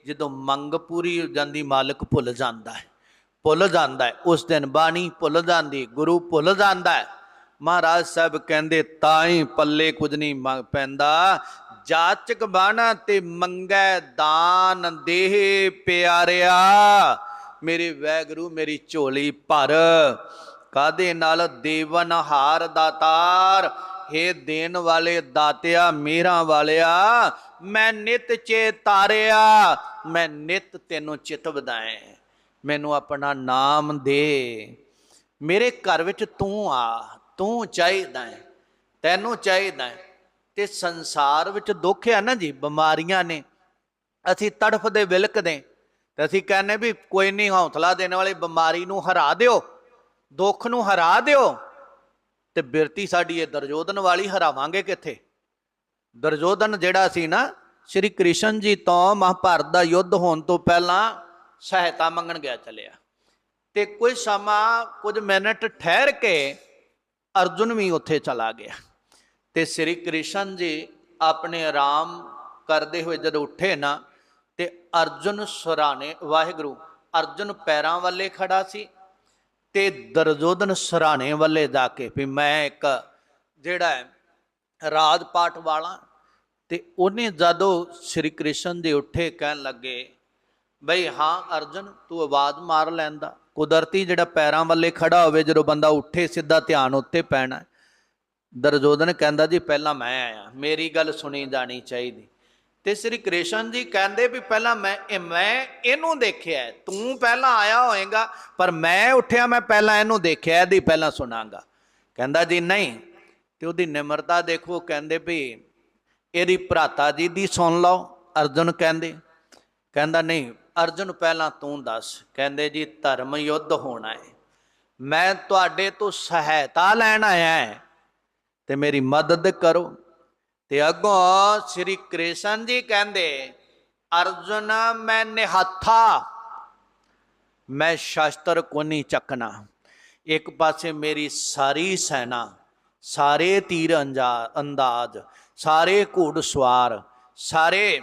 ਜਦੋਂ ਮੰਗ ਪੂਰੀ ਹੋ ਜਾਂਦੀ ਮਾਲਕ ਭੁੱਲ ਜਾਂਦਾ ਹੈ। ਭੁੱਲ ਜਾਂਦਾ ਹੈ ਉਸ ਦਿਨ ਬਾਣੀ ਭੁੱਲ ਜਾਂਦੀ ਗੁਰੂ ਭੁੱਲ ਜਾਂਦਾ ਹੈ। ਮਹਾਰਾਜ ਸਾਹਿਬ ਕਹਿੰਦੇ ਤਾਂ ਹੀ ਪੱਲੇ ਕੁਝ ਨਹੀਂ ਮੰਗ ਪੈਂਦਾ ਜਾਚਕ ਬਾਣਾ ਤੇ ਮੰਗੈ ਦਾਨ ਦੇਹ ਪਿਆਰਿਆ। ਮੇਰੇ ਵੈਗਰੂ, ਮੇਰੀ ਝੋਲੀ ਭਰ। ਕਾਦੇ ਨਾਲ? ਦੇਵਨ ਹਾਰ ਦਾਤਾਰ ਹੇ ਦੇਣ ਵਾਲੇ ਦਾਤਿਆ, ਮੇਰਾ ਵਾਲਿਆ, ਮੈਂ ਨਿਤ ਚੇ ਤਾਰਿਆ। ਮੈਂ ਨਿਤ ਤੈਨੂੰ ਚਿਤ ਮੈਨੂੰ ਆਪਣਾ ਨਾਮ ਦੇ। ਮੇਰੇ ਘਰ ਵਿੱਚ ਤੂੰ ਆ। ਤੂੰ ਚਾਹੀਦਾ ਹੈ ਤੈਨੂੰ ਚਾਹੀਦਾ ਹੈ ਤੇ ਸੰਸਾਰ ਵਿੱਚ ਦੁੱਖ ਆ ਨਾ ਜੀ, ਬਿਮਾਰੀਆਂ ਨੇ। ਅਸੀਂ ਤੜਫਦੇ ਵਿਲਕਦੇ ਤੇ ਅਸੀਂ ਕਹਿੰਨੇ ਵੀ ਕੋਈ ਨਹੀਂ, ਹੌਸਲਾ ਦੇਣ ਵਾਲੀ ਬਿਮਾਰੀ ਨੂੰ ਹਰਾ ਦਿਓ, ਦੁੱਖ ਨੂੰ ਹਰਾ ਦਿਓ, ਤੇ ਬਿਰਤੀ ਸਾਡੀ ਇਹ ਦਰਜੋਧਨ ਵਾਲੀ ਹਰਾਵਾਂਗੇ ਕਿੱਥੇ? ਦਰਜੋਧਨ ਜਿਹੜਾ ਸੀ ਨਾ, ਸ਼੍ਰੀ ਕ੍ਰਿਸ਼ਨ ਜੀ ਤੋਂ ਮਹਾਭਾਰਤ ਦਾ ਯੁੱਧ ਹੋਣ ਤੋਂ ਪਹਿਲਾਂ ਸਹਾਇਤਾ ਮੰਗਣ ਗਿਆ ਚਲਿਆ। ਤੇ ਕੁਝ ਸਮਾਂ, ਕੁਝ ਮਿੰਟ ਠਹਿਰ ਕੇ ਅਰਜੁਨ ਵੀ ਉੱਥੇ ਚਲਾ ਗਿਆ। ਤੇ ਸ੍ਰੀ ਕ੍ਰਿਸ਼ਨ ਜੀ ਆਪਣੇ ਆਰਾਮ ਕਰਦੇ ਹੋਏ ਜਦੋਂ ਉੱਠੇ ਨਾ, ਤੇ ਅਰਜੁਨ ਸਰਾਣੇ, ਵਾਹਿਗੁਰੂ, ਅਰਜੁਨ ਪੈਰਾਂ ਵੱਲੇ ਖੜਾ ਸੀ ਤੇ ਦਰਜੋਦਨ ਸਰਾਣੇ ਵੱਲੇ ਜਾ ਕੇ ਵੀ ਮੈਂ ਇੱਕ ਜਿਹੜਾ ਰਾਜ ਪਾਠ ਵਾਲਾ। ਤੇ ਉਹਨੇ ਜਦੋਂ ਸ੍ਰੀ ਕ੍ਰਿਸ਼ਨ ਦੇ ਉੱਠੇ ਕਹਿਣ ਲੱਗੇ, ਬਈ ਹਾਂ ਅਰਜਨ, ਤੂੰ ਆਵਾਜ਼ ਮਾਰ ਲੈਂਦਾ ਕੁਦਰਤੀ ਜਿਹੜਾ ਪੈਰਾਂ ਵੱਲੇ ਖੜਾ ਹੋਵੇ, ਜਦੋਂ ਬੰਦਾ ਉੱਠੇ, ਸਿੱਧਾ ਧਿਆਨ ਉੱਤੇ ਪੈਣਾ ਦਰਜੋਦਨ ਕਹਿੰਦਾ ਜੀ, ਪਹਿਲਾਂ ਮੈਂ ਆਇਆ। ਮੇਰੀ ਗੱਲ ਸੁਣੀ ਜਾਣੀ ਚਾਹੀਦੀ। ਤੇ ਸ੍ਰੀ ਕ੍ਰਿਸ਼ਨ ਜੀ ਕਹਿੰਦੇ ਵੀ, ਪਹਿਲਾਂ ਮੈਂ, ਇਹ ਮੈਂ ਇਹਨੂੰ ਦੇਖਿਆ ਹੈ। ਤੂੰ ਪਹਿਲਾਂ ਆਇਆ ਹੋਏਗਾ, ਪਰ ਮੈਂ ਉੱਠਿਆ, ਮੈਂ ਪਹਿਲਾਂ ਇਹਨੂੰ ਦੇਖਿਆ, ਇਹਦੀ ਪਹਿਲਾਂ ਸੁਣਾਂਗਾ। ਕਹਿੰਦਾ ਜੀ, ਨਹੀਂ। ਤੇ ਉਹਦੀ ਨਿਮਰਤਾ ਦੇਖੋ, ਕਹਿੰਦੇ ਵੀ ਇਹਦੀ ਭਰਾਤਾ ਜੀ ਦੀ ਸੁਣ ਲਓ, ਅਰਜੁਨ ਕਹਿੰਦੇ। ਕਹਿੰਦਾ, ਨਹੀਂ, ਅਰਜੁਨ, ਪਹਿਲਾਂ ਤੂੰ ਦੱਸ। ਕਹਿੰਦੇ ਜੀ, ਧਰਮ ਯੁੱਧ ਹੋਣਾ ਹੈ। ਮੈਂ ਤੁਹਾਡੇ ਤੋਂ ਸਹਾਇਤਾ ਲੈਣ ਆਇਆ ਹੈ। ਤੇ ਮੇਰੀ ਮਦਦ ਕਰੋ। ਤੇ ਅੱਗੋਂ ਸ੍ਰੀ ਕ੍ਰਿਸ਼ਨ ਜੀ ਕਹਿੰਦੇ, ਅਰਜੁਨ, ਮੈਂ ਨਿਹੱਥਾ। ਮੈਂ ਸ਼ਸਤਰ ਕੋ ਨਹੀਂ ਚੱਕਣਾ। ਇੱਕ ਪਾਸੇ ਮੇਰੀ ਸਾਰੀ ਸੈਨਾ, ਸਾਰੇ ਤੀਰ ਅੰਜਾ- ਅੰਦਾਜ਼, ਸਾਰੇ ਘੋੜ ਸਵਾਰ, ਸਾਰੇ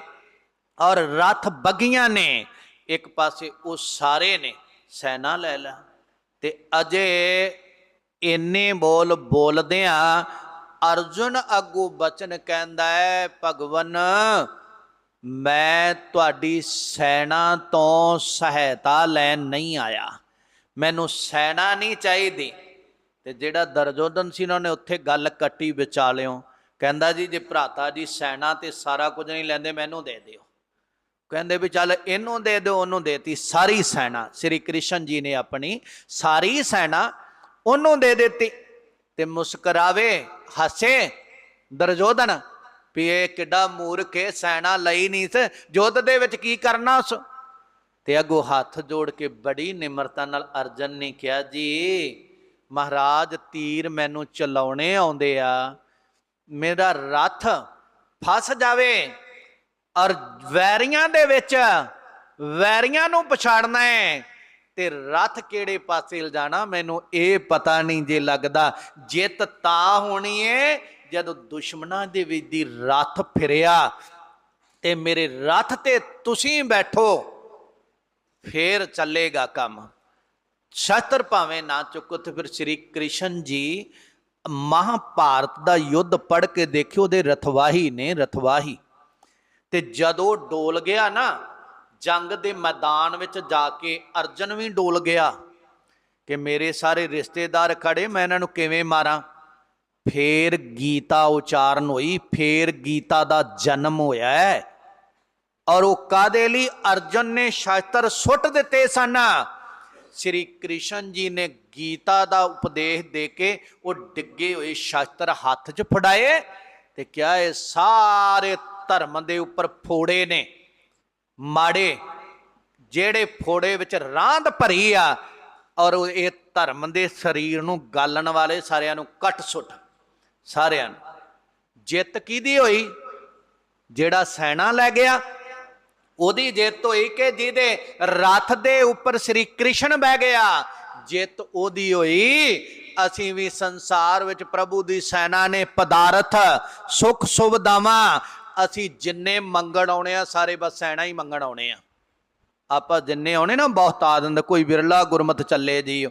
ਔਰ ਰਥ ਬਗੀਆਂ ਨੇ, ਇੱਕ ਪਾਸੇ ਉਹ ਸਾਰੇ ਨੇ, ਸੈਨਾ ਲੈ ਲੈ। ਤੇ ਅਜੇ ਇੰਨੇ ਬੋਲ ਬੋਲਦਿਆਂ ਅਰਜੁਨ ਅੱਗੂ ਬਚਨ ਕਹਿੰਦਾ ਹੈ, ਭਗਵਨ, ਮੈਂ ਤੁਹਾਡੀ ਸੈਨਾ ਤੋਂ ਸਹਾਇਤਾ ਲੈਣ ਨਹੀਂ ਆਇਆ। ਮੈਨੂੰ ਸੈਨਾ ਨਹੀਂ ਚਾਹੀਦੀ। ਤੇ ਜਿਹੜਾ ਦਰਜੋਦਨ ਸੀ ਉਹਨਾਂ ਨੇ ਉੱਥੇ ਗੱਲ ਕੱਟੀ ਵਿਚਾਲਿਓ ਕਹਿੰਦਾ ਜੀ, ਜੇ ਭਰਾਤਾ ਜੀ ਸੈਨਾ ਤੇ ਸਾਰਾ ਕੁਝ ਨਹੀਂ ਲੈਂਦੇ, ਮੈਨੂੰ ਦੇ ਦਿਓ। ਕਹਿੰਦੇ ਵੀ ਚੱਲ ਇਹਨੂੰ ਦੇ ਦਿਓ, ਉਹਨੂੰ ਦੇਤੀ ਸਾਰੀ ਸੈਨਾ। ਸ੍ਰੀ ਕ੍ਰਿਸ਼ਨ ਜੀ ਨੇ ਆਪਣੀ ਸਾਰੀ ਸੈਨਾ ਉਹਨੂੰ ਦੇ ਦਿੱਤੀ। ਤੇ ਮੁਸਕਰਾਵੇ, ਹੱਸੇ, ਦਰਜੋਧਨ, ਵੀ ਇਹ ਕਿੱਡਾ ਮੂਰਖ ਹੈ, ਸੈਨਾ ਲਈ ਨਹੀਂ ਸ ਜੋਧ ਦੇ ਵਿੱਚ ਕੀ ਕਰਨਾ ਉਸ? ਤੇ ਅੱਗੋਂ ਹੱਥ ਜੋੜ ਕੇ ਬੜੀ ਨਿਮਰਤਾ ਨਾਲ ਅਰਜਨ ਨੇ ਕਿਹਾ, ਜੀ, ਮਹਾਰਾਜ ਤੀਰ ਮੈਨੂੰ ਚਲਾਉਣੇ ਆਉਂਦੇ ਆ। ਮੇਰਾ ਰੱਥ ਫਸ ਜਾਵੇ ਔਰ ਵੈਰੀਆਂ ਦੇ ਵਿੱਚ ਵੈਰੀਆਂ ਨੂੰ ਪਛਾੜਨਾ ਹੈ। ਤੇ ਰੱਥ ਕਿਹੜੇ ਪਾਸੇ ਲਿਜਾਣਾ? ਮੈਨੂੰ ਇਹ ਪਤਾ ਨਹੀਂ ਜੇ ਲੱਗਦਾ। ਜਿੱਤ ਤਾਂ ਹੋਣੀ ਏ, ਜਦੋਂ ਦੁਸ਼ਮਣਾਂ ਦੇ ਵਿੱਚ ਦੀ ਰੱਥ ਫਿਰਿਆ ਤੇ ਮੇਰੇ ਰੱਥ ਤੇ ਤੁਸੀਂ ਬੈਠੋ, ਫੇਰ ਚੱਲੇਗਾ ਕੰਮ। ਸ਼ਸਤਰ ਭਾਵੇਂ ਨਾ ਚੁੱਕੋ ਤੇ ਫਿਰ ਸ੍ਰੀ ਕ੍ਰਿਸ਼ਨ ਜੀ ਮਹਾਭਾਰਤ ਦਾ ਯੁੱਧ ਪੜ੍ਹ ਕੇ ਦੇਖਿਓ, ਉਹਦੇ ਰਥਵਾਹੀ ਨੇ ਰਥਵਾਹੀ। ਤੇ ਜਦੋਂ ਡੋਲ ਗਿਆ ਨਾ ਜੰਗ ਦੇ ਮੈਦਾਨ ਵਿੱਚ ਜਾ ਕੇ ਅਰਜਨ ਵੀ ਡੋਲ ਗਿਆ ਕਿ ਮੇਰੇ ਸਾਰੇ ਰਿਸ਼ਤੇਦਾਰ ਖੜੇ, ਮੈਂ ਇਹਨਾਂ ਨੂੰ ਕਿਵੇਂ ਮਾਰਾਂ? ਫੇਰ ਗੀਤਾ ਉਚਾਰਨ ਹੋਈ, ਫੇਰ ਗੀਤਾ ਦਾ ਜਨਮ ਹੋਇਆ ਹੈ। ਔਰ ਉਹ ਕਾਦੇ ਲਈ? ਅਰਜਨ ਨੇ ਸ਼ਾਸਤਰ ਸੁੱਟ ਦਿੱਤੇ ਸਨ। ਸ੍ਰੀ ਕ੍ਰਿਸ਼ਨ ਜੀ ਨੇ ਗੀਤਾ ਦਾ ਉਪਦੇਸ਼ ਦੇ ਕੇ ਉਹ ਡਿੱਗੇ ਹੋਏ ਸ਼ਾਸਤਰ ਹੱਥ 'ਚ ਫੜਾਏ ਤੇ ਕਿਹਾ, ਇਹ ਸਾਰੇ ਧਰਮ ਦੇ ਉੱਪਰ ਫੋੜੇ ਨੇ। ਮਾੜੇ, ਜਿਹੜੇ ਫੋੜੇ ਵਿੱਚ ਰਾਂਦ ਭਰੀ ਆ, ਔਰ ਇਹ ਧਰਮ ਦੇ ਸਰੀਰ ਨੂੰ ਗਾਲਣ ਵਾਲੇ ਸਾਰਿਆਂ ਨੂੰ ਕੱਟ ਸੁੱਟ, ਸਾਰਿਆਂ ਨੂੰ। ਜਿੱਤ ਕਿਹਦੀ ਹੋਈ? ਜਿਹੜਾ ਸੈਨਾ ਲੈ ਗਿਆ, ਉਹਦੀ ਜਿੱਤ ਹੋਈ ਕਿ ਜਿਹਦੇ ਰਥ ਦੇ ਉੱਪਰ ਸ੍ਰੀ ਕ੍ਰਿਸ਼ਨ ਬਹਿ ਗਿਆ? ਜਿੱਤ ਉਹਦੀ ਹੋਈ, ਅਸੀਂ ਵੀ ਸੰਸਾਰ ਵਿੱਚ ਪ੍ਰਭੂ ਦੀ ਸੈਨਾ ਨੇ ਪਦਾਰਥ, ਸੁਖ ਸੁਵਿਧਾਵਾਂ ਅਸੀਂ ਜਿੰਨੇ ਮੰਗਣ ਆਉਣੇ ਆ, ਸਾਰੇ ਬਸ ਸੈਨਾ ਹੀ ਮੰਗਣ ਆਉਣੇ ਆ। ਆਪਾਂ ਜਿੰਨੇ ਆਉਣੇ ਨਾ, ਬਹੁਤ ਆਦੰਦ ਕੋਈ ਵਿਰਲਾ ਗੁਰਮਤ ਚੱਲੇ ਜੀ।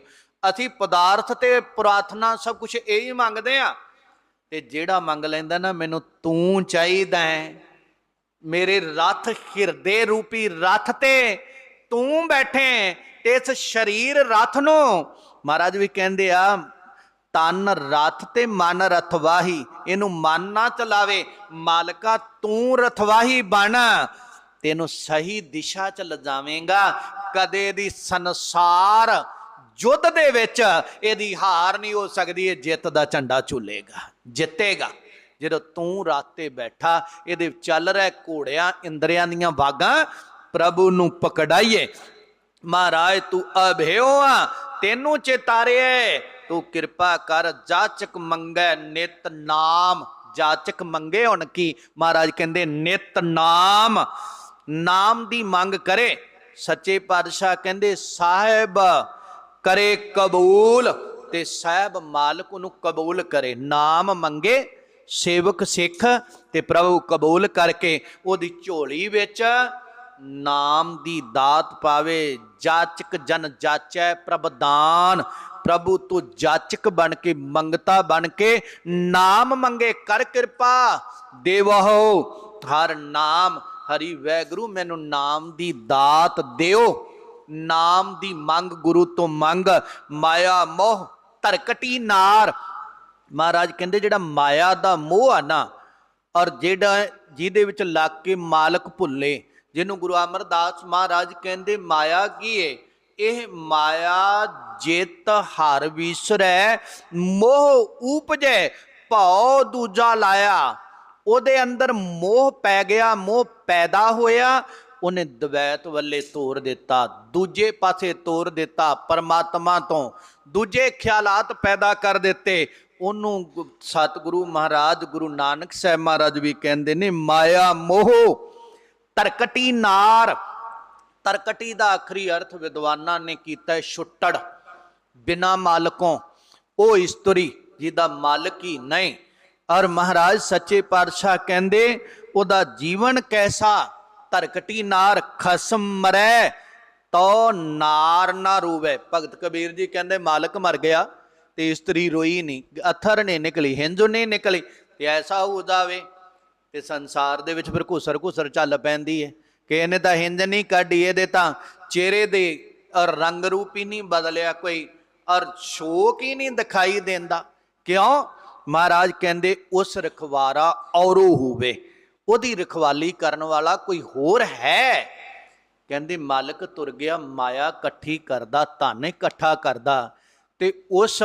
ਅਸੀਂ ਪਦਾਰਥ ਤੇ ਪ੍ਰਾਰਥਨਾ ਸਭ ਕੁਝ ਇਹੀ ਮੰਗਦੇ ਆ। ਤੇ ਜਿਹੜਾ ਮੰਗ ਲੈਂਦਾ ਨਾ, ਮੈਨੂੰ ਤੂੰ ਚਾਹੀਦਾ ਹੈ। ਮੇਰੇ ਰਥ ਹਿਰਦੇ ਰੂਪੀ ਰਥ ਤੇ ਤੂੰ ਬੈਠੇ ਤੇ ਇਸ ਸਰੀਰ ਰਥ ਨੂੰ। ਮਹਾਰਾਜ ਵੀ ਕਹਿੰਦੇ ਆ ਤਨ ਰਥ ਤੇ ਮਨ ਰਥਵਾਹੀ। ਇਹਨੂੰ ਮਨ ਨਾ ਚਲਾਵੇ, ਮਾਲਕਾ ਤੂੰ ਰਥਵਾਹੀ ਬਣ। ਤੈਨੂੰ ਸਹੀ ਦਿਸ਼ਾ ਚ ਲਜਾਵੇਂਗਾ। ਕਦੇ ਦੀ ਸੰਸਾਰ ਯੁੱਧ ਦੇ ਵਿੱਚ ਇਹਦੀ ਹਾਰ ਨਹੀਂ ਹੋ ਸਕਦੀ, ਇਹ ਜਿੱਤ ਦਾ ਝੰਡਾ ਝੂਲੇਗਾ, ਜਿੱਤੇਗਾ। ਜਦੋਂ ਤੂੰ ਰਾਤੇ ਬੈਠਾ, ਇਹਦੇ ਚੱਲ ਰਿਹਾ ਘੋੜਿਆਂ, ਇੰਦਰਿਆਂ ਦੀਆਂ ਵਾਗਾਂ, ਪ੍ਰਭੂ ਨੂੰ ਪਕੜਾਈਏ। ਮਹਾਰਾਜ, ਤੂੰ ਅਭਿਓ ਆ, ਤੈਨੂੰ ਚੇਤਾਰੇ ਤੂੰ ਕਿਰਪਾ ਕਰ, ਜਾਚਕ ਮੰਗੈ ਨਿਤ ਨਾਮ। ਜਾਚਕ ਮੰਗੇ ਹੁਣ ਕੀ? ਮਹਾਰਾਜ ਕਹਿੰਦੇ, ਨਿਤ ਨਾਮ। ਨਾਮ ਦੀ ਮੰਗ ਕਰੇ। ਸੱਚੇ ਪਾਤਸ਼ਾਹ ਕਹਿੰਦੇ, ਸਾਹਿਬ ਕਰੇ ਕਬੂਲ ਤੇ ਸਾਹਿਬ ਮਾਲਕ ਨੂੰ ਕਬੂਲ ਕਰੇ। ਨਾਮ ਮੰਗੇ, ਸੇਵਕ ਸਿੱਖ ਤੇ ਪ੍ਰਭੂ ਕਬੂਲ ਕਰਕੇ ਉਹਦੀ ਝੋਲੀ ਵਿੱਚ ਨਾਮ ਦੀ ਦਾਤ ਪਾਵੇ। ਜਾਚਕ ਜਨ ਜਾਚੈ ਪ੍ਰਭ ਦਾਨ। ਪ੍ਰਭੂ ਤੋਂ ਜਾਚਕ ਬਣ ਕੇ, ਮੰਗਤਾ ਬਣ ਕੇ, ਨਾਮ ਮੰਗੇ ਕਰ ਕਿਰਪਾ। ਦੇਵਹੋ ਹਰ ਨਾਮ ਹਰੀ ਵੈਗੁਰੂ, ਮੈਨੂੰ ਨਾਮ ਦੀ ਦਾਤ ਦਿਓ। ਨਾਮ ਦੀ ਮੰਗ ਗੁਰੂ ਤੋਂ ਮੰਗ, ਮਾਇਆ ਮੋਹ ਧਰਕਟੀ ਨਾਰ। ਮਹਾਰਾਜ ਕਹਿੰਦੇ ਜਿਹੜਾ ਮਾਇਆ ਦਾ ਮੋਹ ਆ ਨਾ, ਔਰ ਜਿਹੜਾ ਜਿਹਦੇ ਵਿੱਚ ਲੱਗ ਕੇ ਮਾਲਕ ਭੁੱਲੇ, ਜਿਹਨੂੰ ਗੁਰੂ ਅਮਰਦਾਸ ਮਹਾਰਾਜ ਕਹਿੰਦੇ ਮਾਇਆ ਕੀ ਏ? ਇਹ ਮਾਇਆ ਜਿਤ ਹਰ ਵਿਸਰੈ, ਮੋਹ ਉਪਜੈ, ਭਉ ਦੂਜਾ ਲਾਇਆ। ਉਹਦੇ ਅੰਦਰ ਮੋਹ ਪੈ ਗਿਆ, ਮੋਹ ਪੈਦਾ ਹੋਇਆ। ਉਹਨੇ ਦਵੈਤ ਵੱਲੇ ਤੋਰ ਦਿੱਤਾ, ਦੂਜੇ ਪਾਸੇ ਤੋਰ ਦਿੱਤਾ ਪਰਮਾਤਮਾ ਤੋਂ। ਦੂਜੇ ਖਿਆਲਾਤ ਪੈਦਾ ਕਰ ਦਿੱਤੇ। ਉਹਨੂੰ ਸਤਿਗੁਰੂ ਮਹਾਰਾਜ, ਗੁਰੂ ਨਾਨਕ ਸਾਹਿਬ ਮਹਾਰਾਜ ਵੀ ਕਹਿੰਦੇ ਨੇ, ਮਾਇਆ ਮੋਹ, ਤਰਕਟੀ ਨਾਰ। ਤਰਕਟੀ ਦਾ ਆਖਰੀ ਅਰਥ ਵਿਦਵਾਨਾਂ ਨੇ ਕੀਤਾ ਹੈ ਛੁੱਟੜ। ਬਿਨਾ ਮਾਲਕੋਂ। ਉਹ ਇਸਤਰੀ ਜਿਹਦਾ ਮਾਲਕ ਹੀ ਨਹੀਂ। ਔਰ ਮਹਾਰਾਜ ਸੱਚੇ ਪਾਤਸ਼ਾਹ ਕਹਿੰਦੇ, ਉਹਦਾ ਜੀਵਨ ਕੈਸਾ? ਤਰਕਟੀ ਨਾਰ ਖਸਮ ਮਰੈ, ਤੋ ਨਾਰ ਨਾ ਰੂਵੇ। ਭਗਤ ਕਬੀਰ ਜੀ ਕਹਿੰਦੇ, ਮਾਲਕ ਮਰ ਗਿਆ ਤੇ ਇਸਤਰੀ ਰੋਈ ਨਹੀਂ। ਅਥਰ ਨੇ ਨਿਕਲੀ, ਹਿੰਜੋ ਨੇ ਨਿਕਲੀ ਤੇ ਐਸਾ ਹੋ ਜਾਵੇ ਤੇ ਸੰਸਾਰ ਦੇ ਵਿੱਚ ਫਿਰ ਘੁਸਰ ਘੁਸਰ ਚੱਲ ਪੈਂਦੀ ਹੈ। ਕਿ ਇਹਨੇ ਤਾਂ ਹਿੰਜ ਨਹੀਂ ਕੱਢੀ, ਇਹਦੇ ਤਾਂ ਚਿਹਰੇ ਦੇ ਔਰ ਰੰਗ ਰੂਪ ਹੀ ਨਹੀਂ ਬਦਲਿਆ ਕੋਈ ਔਰ ਸ਼ੋਕ ਹੀ ਨਹੀਂ ਦਿਖਾਈ ਦਿੰਦਾ। ਕਿਉਂ? ਮਹਾਰਾਜ ਕਹਿੰਦੇ, ਉਸ ਰਖਵਾਰਾ ਔਰੋ ਹੋਵੇ, ਉਹਦੀ ਰਖਵਾਲੀ ਕਰਨ ਵਾਲਾ ਕੋਈ ਹੋਰ ਹੈ। ਕਹਿੰਦੇ, ਮਾਲਕ ਤੁਰ ਗਿਆ, ਮਾਇਆ ਇਕੱਠੀ ਕਰਦਾ, ਧਨ ਇਕੱਠਾ ਕਰਦਾ, ਤੇ ਉਸ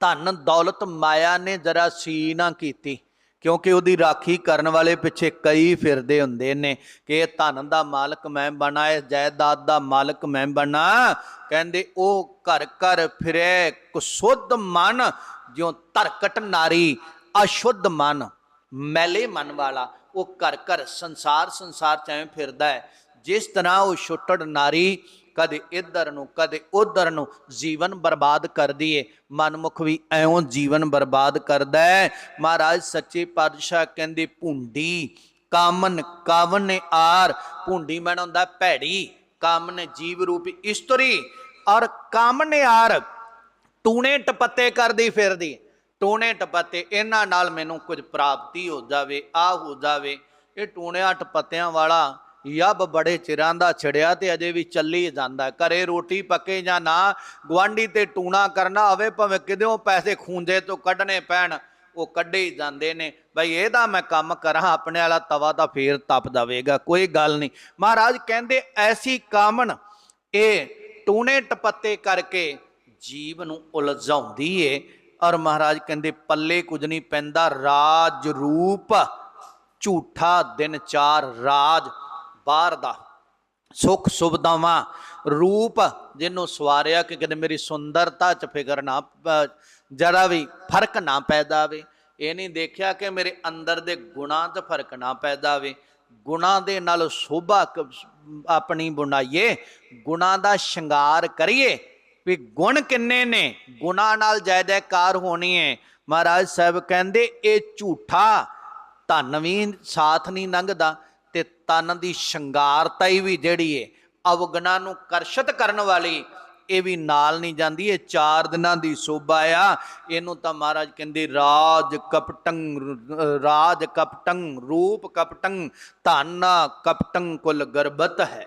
ਧਨ ਦੌਲਤ ਮਾਇਆ ਨੇ ਜਰਾ ਸੀ ਨਾ ਕੀਤੀ। ਕਿਉਂਕਿ ਉਹਦੀ ਰਾਖੀ ਕਰਨ ਵਾਲੇ ਪਿੱਛੇ ਕਈ ਫਿਰਦੇ ਹੁੰਦੇ ਨੇ ਕਿ ਇਹ ਧਨ ਦਾ ਮਾਲਕ ਮੈਂ ਬਣਾ ਇਸ ਜਾਇਦਾਦ ਦਾ ਮਾਲਕ ਮੈਂ ਬਣਾ। ਕਹਿੰਦੇ ਉਹ ਘਰ ਘਰ ਫਿਰੇ ਕੁਸੁੱਧ ਮਨ, ਜਿਉ ਧਰਕਟ ਨਾਰੀ, ਅਸ਼ੁੱਧ ਮਨ, ਮੈਲੇ ਮਨ ਵਾਲਾ। ਉਹ ਘਰ ਘਰ ਸੰਸਾਰ ਸੰਸਾਰ ਚ ਐਵੇਂ ਫਿਰਦਾ ਹੈ। ਜਿਸ ਤਰ੍ਹਾਂ ਉਹ ਛੁੱਟੜ ਨਾਰੀ ਕਦੇ ਇੱਧਰ ਨੂੰ, ਕਦੇ ਉੱਧਰ ਨੂੰ ਜੀਵਨ ਬਰਬਾਦ ਕਰਦੀ ਏ। ਮਨਮੁਖ ਵੀ ਐਉਂ ਜੀਵਨ ਬਰਬਾਦ ਕਰਦਾ ਹੈ ਮਹਾਰਾਜ ਸੱਚੇ ਪਾਤਸ਼ਾਹ ਕਹਿੰਦੇ, ਭੁੰਡੀ ਕਾਮਨ, ਕਾਵਨ ਆਰ। ਭੁੰਡੀ ਮਨ ਹੁੰਦਾ ਭੈੜੀ, ਕਾਮਨ ਜੀਵ ਰੂਪੀ ਇਸਤਰੀ। ਔਰ ਕਾਮਨ ਆਰ, ਟੂਣੇ ਟਪੱਤੇ ਕਰਦੀ ਫਿਰਦੀ। ਟੂਣੇ ਟਪੱਤੇ, ਇਹਨਾਂ ਨਾਲ ਮੈਨੂੰ ਕੁਝ ਪ੍ਰਾਪਤੀ ਹੋ ਜਾਵੇ, ਆ ਹੋ ਜਾਵੇ। ਇਹ ਟੂਣਿਆਂ ਟਪੱਤਿਆਂ ਵਾਲਾ ਯਬ ਬੜੇ ਚਿਰਾਂ ਦਾ ਛੜਿਆ ਤੇ ਅਜੇ ਵੀ ਚੱਲੀ ਜਾਂਦਾ। ਘਰੇ ਰੋਟੀ ਪੱਕੇ ਜਾਂ ਨਾ ਗਵਾਂਢੀ ਤੇ ਟੂਣਾ ਕਰਨਾ ਹੋਵੇ ਭਾਵੇਂ ਕਿਦਿਓਂ ਪੈਸੇ ਖੂੰਜੇ ਤੋਂ ਕੱਢਣੇ ਪੈਣ, ਉਹ ਕੱਢੇ ਹੀ ਜਾਂਦੇ ਨੇ। ਬਈ ਇਹਦਾ ਮੈਂ ਕੰਮ ਕਰਾਂ, ਆਪਣੇ ਵਾਲਾ ਤਵਾ ਤਾਂ ਫੇਰ ਤਪ ਜਾਵੇਗਾ, ਕੋਈ ਗੱਲ ਨਹੀਂ। ਮਹਾਰਾਜ ਕਹਿੰਦੇ, ਐਸੀ ਕਾਮਨ ਇਹ ਟੂਣੇ ਟਪੱਤੇ ਕਰਕੇ ਜੀਵ ਨੂੰ ਉਲਝਾਉਂਦੀ ਏ। ਔਰ ਮਹਾਰਾਜ ਕਹਿੰਦੇ, ਪੱਲੇ ਕੁਝ ਨਹੀਂ ਪੈਂਦਾ, ਰਾਜ ਰੂਪ ਝੂਠਾ ਦਿਨ ਚਾਰ ਰਾਜ ਬਾਹਰ ਦਾ ਸੁਖ ਸੁਵਿਧਾਵਾਂ ਰੂਪ ਜਿਹਨੂੰ ਸਵਾਰਿਆ ਕਿ ਕਿਤੇ ਮੇਰੀ ਸੁੰਦਰਤਾ ਚ ਫਿਕਰ ਨਾ ਜਰਾ ਵੀ ਫ਼ਰਕ ਨਾ ਪੈਦਾ ਆਵੇ ਇਹ ਨਹੀਂ ਦੇਖਿਆ ਕਿ ਮੇਰੇ ਅੰਦਰ ਦੇ ਗੁਣਾਂ 'ਚ ਫ਼ਰਕ ਨਾ ਪੈਦਾ ਆਵੇ ਗੁਣਾਂ ਦੇ ਨਾਲ ਸੋਭਾ ਆਪਣੀ ਬਣਾਈਏ। ਗੁਣਾਂ ਦਾ ਸ਼ਿੰਗਾਰ ਕਰੀਏ ਵੀ ਗੁਣ ਕਿੰਨੇ ਨੇ? ਗੁਣਾਂ ਨਾਲ ਜਾਇਦਾਕਾਰ ਹੋਣੀ ਹੈ ਮਹਾਰਾਜ ਸਾਹਿਬ ਕਹਿੰਦੇ, ਇਹ ਝੂਠਾ ਧਨ ਵੀ ਸਾਥ ਨਹੀਂ ਲੰਘਦਾ। ਤੇ ਤਨ ਦੀ ਸ਼ਿੰਗਾਰਤਾਈ ਵੀ ਜਿਹੜੀ ਏ, ਅਵਗਣਾ ਨੂੰ ਕਰਸ਼ਿਤ ਕਰਨ ਵਾਲੀ, ਇਹ ਵੀ ਨਾਲ ਨਹੀਂ ਜਾਂਦੀ, ਇਹ ਚਾਰ ਦਿਨਾਂ ਦੀ ਸੋਭਾ ਆ। ਇਹਨੂੰ ਤਾਂ ਮਹਾਰਾਜ ਕਹਿੰਦੇ ਰਾਜ ਕਪਟੰ ਰਾਜ ਕਪਟੰ, ਰੂਪ ਕਪਟੰ, ਧਨ ਕਪਟੰ ਕੁਲ ਗਰਬਤ ਹੈ।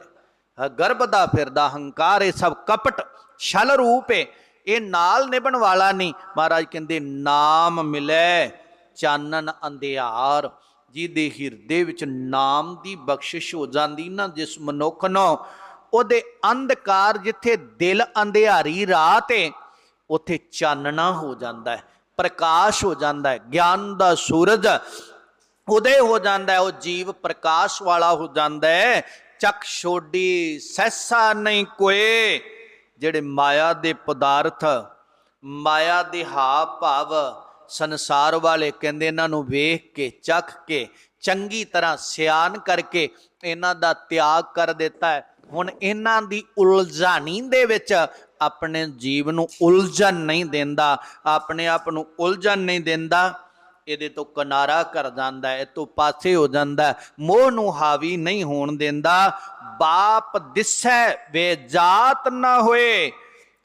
ਗਰਭ ਦਾ ਫਿਰਦਾ, ਹੰਕਾਰ ਇਹ ਸਭ ਕਪਟ, ਛਲ ਰੂਪ ਹੈ ਇਹ ਨਾਲ ਨਿਭਣ ਵਾਲਾ ਨਹੀਂ। ਮਹਾਰਾਜ ਕਹਿੰਦੇ, ਨਾਮ ਮਿਲੇ, ਚਾਨਣ ਅੰਧਿਆਰ। ਜਿਹਦੇ ਹਿਰਦੇ ਵਿੱਚ ਨਾਮ ਦੀ ਬਖਸ਼ਿਸ਼ ਹੋ ਜਾਂਦੀ ਨਾ, ਜਿਸ ਮਨੁੱਖ ਨੂੰ ਉਹਦੇ ਅੰਧਕਾਰ ਜਿੱਥੇ ਦਿਲ ਅੰਧਿਆਰੀ ਰਾਤ ਹੈ ਉੱਥੇ ਚਾਨਣਾ ਹੋ ਜਾਂਦਾ ਹੈ, ਪ੍ਰਕਾਸ਼ ਹੋ ਜਾਂਦਾ ਹੈ, ਗਿਆਨ ਦਾ ਸੂਰਜ ਉਦੇ ਹੋ ਜਾਂਦਾ ਹੈ, ਉਹ ਜੀਵ ਪ੍ਰਕਾਸ਼ ਵਾਲਾ ਹੋ ਜਾਂਦਾ ਹੈ, ਚੱਕ ਛੋਡੀ ਸੈਸਾ ਨਹੀਂ ਕੋਏ, ਜਿਹੜੇ ਮਾਇਆ ਦੇ ਪਦਾਰਥ, ਮਾਇਆ ਦੇ ਹਾਵ ਭਾਵ ਸੰਸਾਰ ਵਾਲੇ ਕਹਿੰਦੇ ਇਹਨਾਂ ਨੂੰ ਵੇਖ ਕੇ, ਚੱਖ ਕੇ, ਚੰਗੀ ਤਰ੍ਹਾਂ ਸਿਆਨ ਕਰਕੇ ਇਹਨਾਂ ਦਾ ਤਿਆਗ ਕਰ ਦਿੱਤਾ ਹੈ। ਹੁਣ ਇਹਨਾਂ ਦੀ ਉਲਝਾਣੀ ਦੇ ਵਿੱਚ ਆਪਣੇ ਜੀਵ ਨੂੰ ਉਲਝਣ ਨਹੀਂ ਦਿੰਦਾ, ਆਪਣੇ ਆਪ ਨੂੰ ਉਲਝਣ ਨਹੀਂ ਦਿੰਦਾ। ਇਹਦੇ ਤੋਂ ਕਿਨਾਰਾ ਕਰ ਜਾਂਦਾ ਹੈ, ਇਹ ਤੋਂ ਪਾਸੇ ਹੋ ਜਾਂਦਾ ਮੋਹ ਨੂੰ ਹਾਵੀ ਨਹੀਂ ਹੋਣ ਦਿੰਦਾ। ਬਾਪ ਦਿਸੈ, ਵੇ ਜਾਤ ਨਾ ਹੋਏ।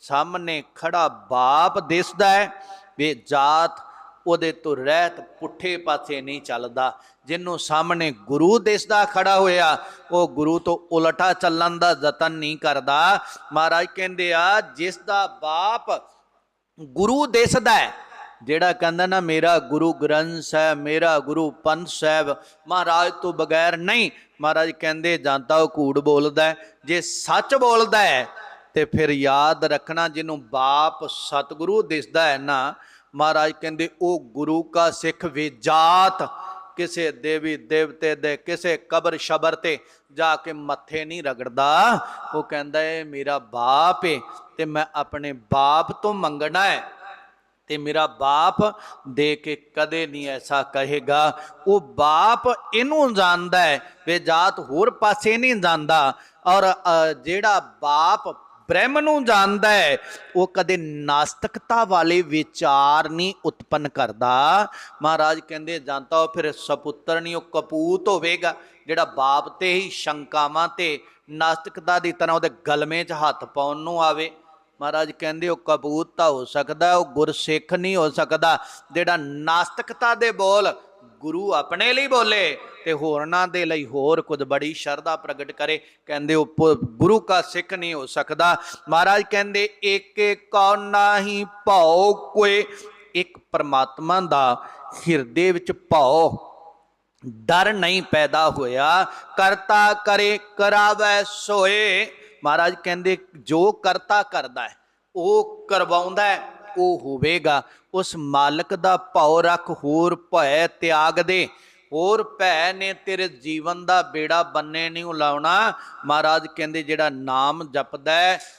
ਸਾਹਮਣੇ ਖੜਾ ਬਾਪ ਦਿਸਦਾ ਹੈ, ਵੇ ਜਾਤ ਉਹਦੇ ਤੋਂ ਰਹਿਤ ਪੁੱਠੇ ਪਾਸੇ ਨਹੀਂ ਚੱਲਦਾ। ਜਿਹਨੂੰ ਸਾਹਮਣੇ ਗੁਰੂ ਦਿਸਦਾ ਖੜਾ ਹੋਇਆ, ਉਹ ਗੁਰੂ ਤੋਂ ਉਲਟਾ ਚੱਲਣ ਦਾ ਯਤਨ ਨਹੀਂ ਕਰਦਾ। ਮਹਾਰਾਜ ਕਹਿੰਦੇ ਆ, ਜਿਸ ਦਾ ਬਾਪ ਗੁਰੂ ਦਿਸਦਾ ਹੈ, ਜਿਹੜਾ ਕਹਿੰਦਾ ਨਾ, ਮੇਰਾ ਗੁਰੂ ਗ੍ਰੰਥ ਸਾਹਿਬ, ਮੇਰਾ ਗੁਰੂ ਪੰਥ ਸਾਹਿਬ। ਮਹਾਰਾਜ ਤੋਂ ਬਗੈਰ ਨਹੀਂ, ਮਹਾਰਾਜ ਕਹਿੰਦੇ, ਜਾਂ ਤਾਂ ਉਹ ਕੂੜ ਬੋਲਦਾ ਜੇ ਸੱਚ ਬੋਲਦਾ ਹੈ, ਤੇ ਫਿਰ ਯਾਦ ਰੱਖਣਾ, ਜਿਹਨੂੰ ਬਾਪ ਸਤਿਗੁਰੂ ਦਿਸਦਾ ਹੈ ਨਾ ਮਹਾਰਾਜ ਕਹਿੰਦੇ, ਉਹ ਗੁਰੂ ਕਾ ਸਿੱਖ ਵਿਜਾਤ ਕਿਸੇ ਦੇਵੀ ਦੇਵਤੇ ਦੇ ਕਿਸੇ ਕਬਰ ਸ਼ਬਰ ਤੇ ਜਾ ਕੇ ਮੱਥੇ ਨਹੀਂ ਰਗੜਦਾ। ਉਹ ਕਹਿੰਦਾ ਏ ਮੇਰਾ ਬਾਪ ਏ ਤੇ ਮੈਂ ਆਪਣੇ ਬਾਪ ਤੋਂ ਮੰਗਣਾ ਹੈ ਤੇ ਮੇਰਾ ਬਾਪ ਦੇ ਕੇ ਕਦੇ ਨਹੀਂ ਐਸਾ ਕਹੇਗਾ। ਉਹ ਬਾਪ ਇਹਨੂੰ ਜਾਣਦਾ ਹੈ, ਵੇ ਜਾਤ ਹੋਰ ਪਾਸੇ ਨਹੀਂ ਜਾਂਦਾ। ਔਰ ਜਿਹੜਾ ਬਾਪ ਬ੍ਰਹਮ ਨੂੰ ਜਾਣਦਾ ਹੈ, ਉਹ ਕਦੇ ਨਾਸਤਿਕਤਾ ਵਾਲੇ ਵਿਚਾਰ ਨਹੀਂ ਉਤਪੰਨ ਕਰਦਾ। ਮਹਾਰਾਜ ਕਹਿੰਦੇ ਜਾਂਦਾ ਉਹ ਫਿਰ ਸਪੁੱਤਰ ਨਹੀਂ, ਉਹ ਕਪੂਤ ਹੋਵੇਗਾ, ਜਿਹੜਾ ਬਾਪ ਤੇ ਹੀ ਸ਼ੰਕਾਵਾਂ ਤੇ ਨਾਸਤਿਕਤਾ ਦੀ ਤਰ੍ਹਾਂ ਉਹਦੇ ਗਲਮੇ 'ਚ ਹੱਥ ਪਾਉਣ ਨੂੰ ਆਵੇ। ਮਹਾਰਾਜ ਕਹਿੰਦੇ, ਉਹ ਕਬੂਤ ਤਾਂ ਹੋ ਸਕਦਾ, ਉਹ ਗੁਰਸਿੱਖ ਨਹੀਂ ਹੋ ਸਕਦਾ, ਜਿਹੜਾ ਨਾਸਤਿਕਤਾ ਦੇ ਬੋਲ ਗੁਰੂ ਆਪਣੇ ਲਈ ਬੋਲੇ ਤੇ ਹੋਰਨਾਂ ਦੇ ਲਈ ਹੋਰ ਕੁਝ ਬੜੀ ਸ਼ਰਧਾ ਪ੍ਰਗਟ ਕਰੇ। ਕਹਿੰਦੇ ਉਹ ਗੁਰੂ ਕਾ ਸਿੱਖ ਨਹੀਂ ਹੋ ਸਕਦਾ। ਮਹਾਰਾਜ ਕਹਿੰਦੇ, ਏਕੇ ਕਉ ਨਾਹੀ ਭਉ ਕੋਏ ਇੱਕ ਪਰਮਾਤਮਾ ਦਾ ਹਿਰਦੇ ਵਿੱਚ ਭਉ। ਡਰ ਨਹੀਂ ਪੈਦਾ ਹੋਇਆ। ਕਰਤਾ ਕਰੇ, ਕਰਾਵੈ ਸੋਏ। ਮਹਾਰਾਜ ਕਹਿੰਦੇ, ਜੋ ਕਰਤਾ ਕਰਦਾ ਹੈ, ਉਹ ਕਰਵਾਉਂਦਾ ਹੈ। ਉਹ ਹੋਵੇਗਾ, ਉਸ ਮਾਲਕ ਦਾ ਭਉ ਰੱਖ ਹੋਰ ਭੈ ਤਿਆਗ ਦੇ। ਹੋਰ ਭੈ ਨੇ ਤੇਰੇ ਜੀਵਨ ਦਾ ਬੇੜਾ ਬੰਨੇ ਨਹੀਂ ਲਾਉਣਾ ਮਹਾਰਾਜ ਕਹਿੰਦੇ ਜਿਹੜਾ ਨਾਮ ਜਪਦਾ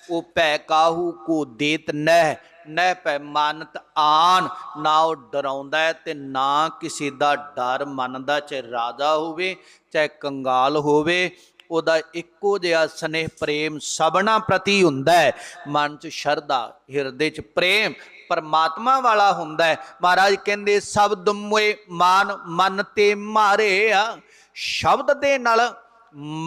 ਉਹ ਭੈ ਕਾਹੂ ਕੋ ਦੇਤ ਨਹਿ। ਨਹਿ ਭੈ ਮਾਨਤ ਆਨ। ਨਾ ਉਹ ਡਰਾਉਂਦਾ ਹੈ ਤੇ ਨਾ ਕਿਸੇ ਦਾ ਡਰ ਮੰਨਦਾ, ਚਾਹੇ ਰਾਜਾ ਹੋਵੇ, ਚਾਹੇ ਕੰਗਾਲ ਹੋਵੇ। ਉਹਦਾ ਇੱਕੋ ਜਿਹਾ ਸਨੇਹ ਪ੍ਰੇਮ ਸਭਨਾ ਪ੍ਰਤੀ ਹੁੰਦਾ ਹੈ। ਮਨ 'ਚ ਸ਼ਰਧਾ, ਹਿਰਦੇ 'ਚ ਪ੍ਰੇਮ, ਪਰਮਾਤਮਾ ਵਾਲਾ ਹੁੰਦਾ ਹੈ। ਮਹਾਰਾਜ ਕਹਿੰਦੇ, ਸ਼ਬਦ ਮੋਏ ਮਾਨ ਮਨ ਤੇ ਮਾਰੇ ਆ। ਸ਼ਬਦ ਦੇ ਨਾਲ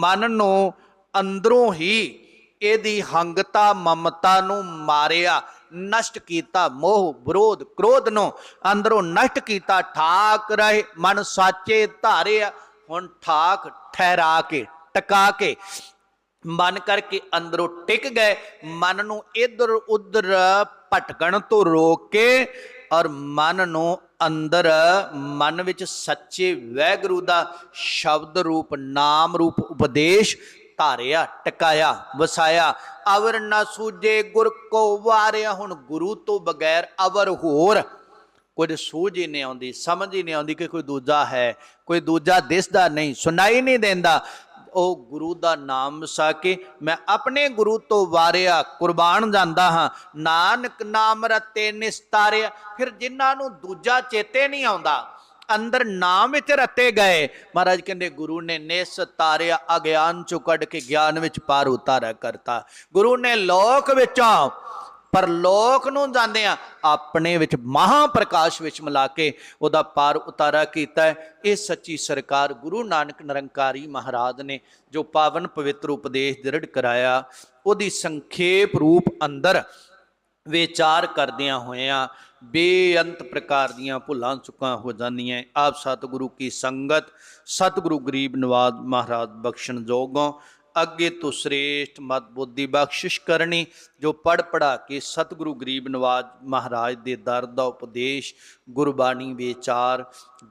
ਮਨ ਨੂੰ ਅੰਦਰੋਂ ਹੀ ਇਹਦੀ ਹੰਗਤਾ ਮਮਤਾ ਨੂੰ ਮਾਰਿਆ, ਨਸ਼ਟ ਕੀਤਾ ਮੋਹ, ਵਿਰੋਧ, ਕ੍ਰੋਧ ਨੂੰ ਅੰਦਰੋਂ ਨਸ਼ਟ ਕੀਤਾ। ਠਾਕ ਰਹੇ, ਮਨ ਸਾਚੇ ਧਾਰਿਆ ਹੁਣ ਠਾਕ ਠਹਿਰਾ ਕੇ ਟਿਕਾ ਕੇ ਮਨ ਕਰਕੇ ਅੰਦਰੋਂ ਟਿਕ ਗਏ, ਮਨ ਨੂੰ ਇਧਰ ਉਧਰ ਭਟਕਣ ਤੋਂ ਰੋਕ ਕੇ ਔਰ ਮਨ ਨੂੰ ਅੰਦਰ, ਮਨ ਵਿੱਚ ਸੱਚੇ ਵੈਗਰੂ ਦਾ ਸ਼ਬਦ ਰੂਪ, ਨਾਮ ਰੂਪ, ਉਪਦੇਸ਼ ਧਾਰਿਆ, ਟਿਕਾਇਆ, ਵਸਾਇਆ। ਅਵਰ ਨਾ ਸੂਜੇ ਗੁਰ ਕੋ ਵਾਰਿਆ ਹੁਣ ਗੁਰੂ ਤੋਂ ਬਗੈਰ ਅਵਰ ਹੋਰ। ਕੁਝ ਸੂਝ ਹੀ ਨਹੀਂ ਆਉਂਦੀ, ਸਮਝ ਹੀ ਨਹੀਂ ਆਉਂਦੀ ਕਿ ਕੋਈ ਦੂਜਾ ਹੈ, ਕੋਈ ਦੂਜਾ ਦਿਸਦਾ ਨਹੀਂ, ਸੁਣਾਈ ਨਹੀਂ ਦਿੰਦਾ। ਉਹ ਗੁਰੂ ਦਾ ਨਾਮ ਵਸਾ ਕੇ ਮੈਂ ਆਪਣੇ ਗੁਰੂ ਤੋਂ ਵਾਰਿਆ, ਕੁਰਬਾਨ ਜਾਂਦਾ ਹਾਂ। ਨਾਨਕ ਨਾਮ ਰਤੇ ਨਿਸਤਾਰਿਆ। ਫਿਰ ਜਿਨ੍ਹਾਂ ਨੂੰ ਦੂਜਾ ਚੇਤੇ ਨਹੀਂ ਆਉਂਦਾ, ਅੰਦਰ ਨਾਮ ਵਿੱਚ ਰਤੇ ਗਏ। ਮਹਾਰਾਜ ਕਹਿੰਦੇ, ਗੁਰੂ ਨੇ ਨਿਸ ਤਾਰਿਆ ਅਗਿਆਨ ਚੋਂ ਕੱਢ ਕੇ ਗਿਆਨ ਵਿੱਚ ਪਾਰ ਉਤਾਰਾ ਕਰਤਾ। ਗੁਰੂ ਨੇ ਲੋਕ ਵਿੱਚੋਂ ਪਰ ਲੋਕ ਨੂੰ ਜਾਂਦੇ ਆ, ਆਪਣੇ ਵਿੱਚ ਮਹਾ ਪ੍ਰਕਾਸ਼ ਵਿੱਚ ਮਿਲਾ ਕੇ ਉਹਦਾ ਪਾਰ ਉਤਾਰਾ ਕੀਤਾ ਇਹ ਸੱਚੀ ਸਰਕਾਰ ਗੁਰੂ ਨਾਨਕ ਨਿਰੰਕਾਰੀ ਮਹਾਰਾਜ ਨੇ ਜੋ ਪਾਵਨ ਪਵਿੱਤਰ ਉਪਦੇਸ਼ ਦ੍ਰਿੜ ਕਰਾਇਆ, ਉਹਦੀ ਸੰਖੇਪ ਰੂਪ ਅੰਦਰ ਵਿਚਾਰ ਕਰਦਿਆਂ ਹੋਇਆਂ ਬੇਅੰਤ ਪ੍ਰਕਾਰ ਦੀਆਂ ਭੁੱਲਾਂ ਚੁੱਕਾਂ ਹੋ ਜਾਂਦੀਆਂ। ਆਪ ਸਤਿਗੁਰੂ ਕੀ ਸੰਗਤ, ਸਤਿਗੁਰੂ ਗਰੀਬ ਨਵਾਜ ਮਹਾਰਾਜ ਬਖਸ਼ਣ ਜੋਗੋਂ ਅੱਗੇ ਤੋਂ ਸ੍ਰੇਸ਼ਟ ਮਤ ਬੁੱਧੀ ਬਖਸ਼ਿਸ਼ ਕਰਨੀ, ਜੋ ਪੜ ਪੜਾ ਕੇ ਸਤਿਗੁਰੂ ਗਰੀਬ ਨਵਾਜ ਮਹਾਰਾਜ ਦੇ ਦਰ ਦਾ ਉਪਦੇਸ਼ ਗੁਰਬਾਣੀ ਵਿਚਾਰ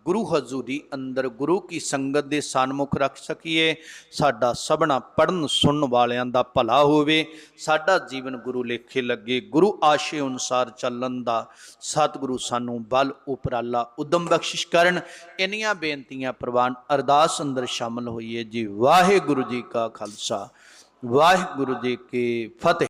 ਗੁਰੂ ਹਜ਼ੂਰੀ ਅੰਦਰ ਗੁਰੂ ਕੀ ਸੰਗਤ ਦੇ ਸਨਮੁਖ ਰੱਖ ਸਕੀਏ, ਸਾਡਾ ਸਭਨਾ ਪੜਨ ਸੁਣਨ ਵਾਲਿਆਂ ਦਾ ਭਲਾ ਹੋਵੇ, ਸਾਡਾ ਜੀਵਨ ਗੁਰੂ ਲੇਖੇ ਲੱਗੇ, ਗੁਰੂ ਆਸ਼ੇ ਅਨੁਸਾਰ ਚੱਲਣ ਦਾ, ਸਤਿਗੁਰੂ ਸਾਨੂੰ ਬਲ, ਉਪਰਾਲਾ, ਉਦਮ ਬਖਸ਼ਿਸ਼ ਕਰਨ, ਇੰਨੀਆਂ ਬੇਨਤੀਆਂ ਪ੍ਰਵਾਨ ਅਰਦਾਸ ਅੰਦਰ ਸ਼ਾਮਲ ਹੋਈਏ ਜੀ। ਵਾਹਿਗੁਰੂ ਜੀ ਕਾ ਖਾਲਸਾ, ਵਾਹਿਗੁਰੂ ਜੀ ਕੀ ਫਤਿਹ।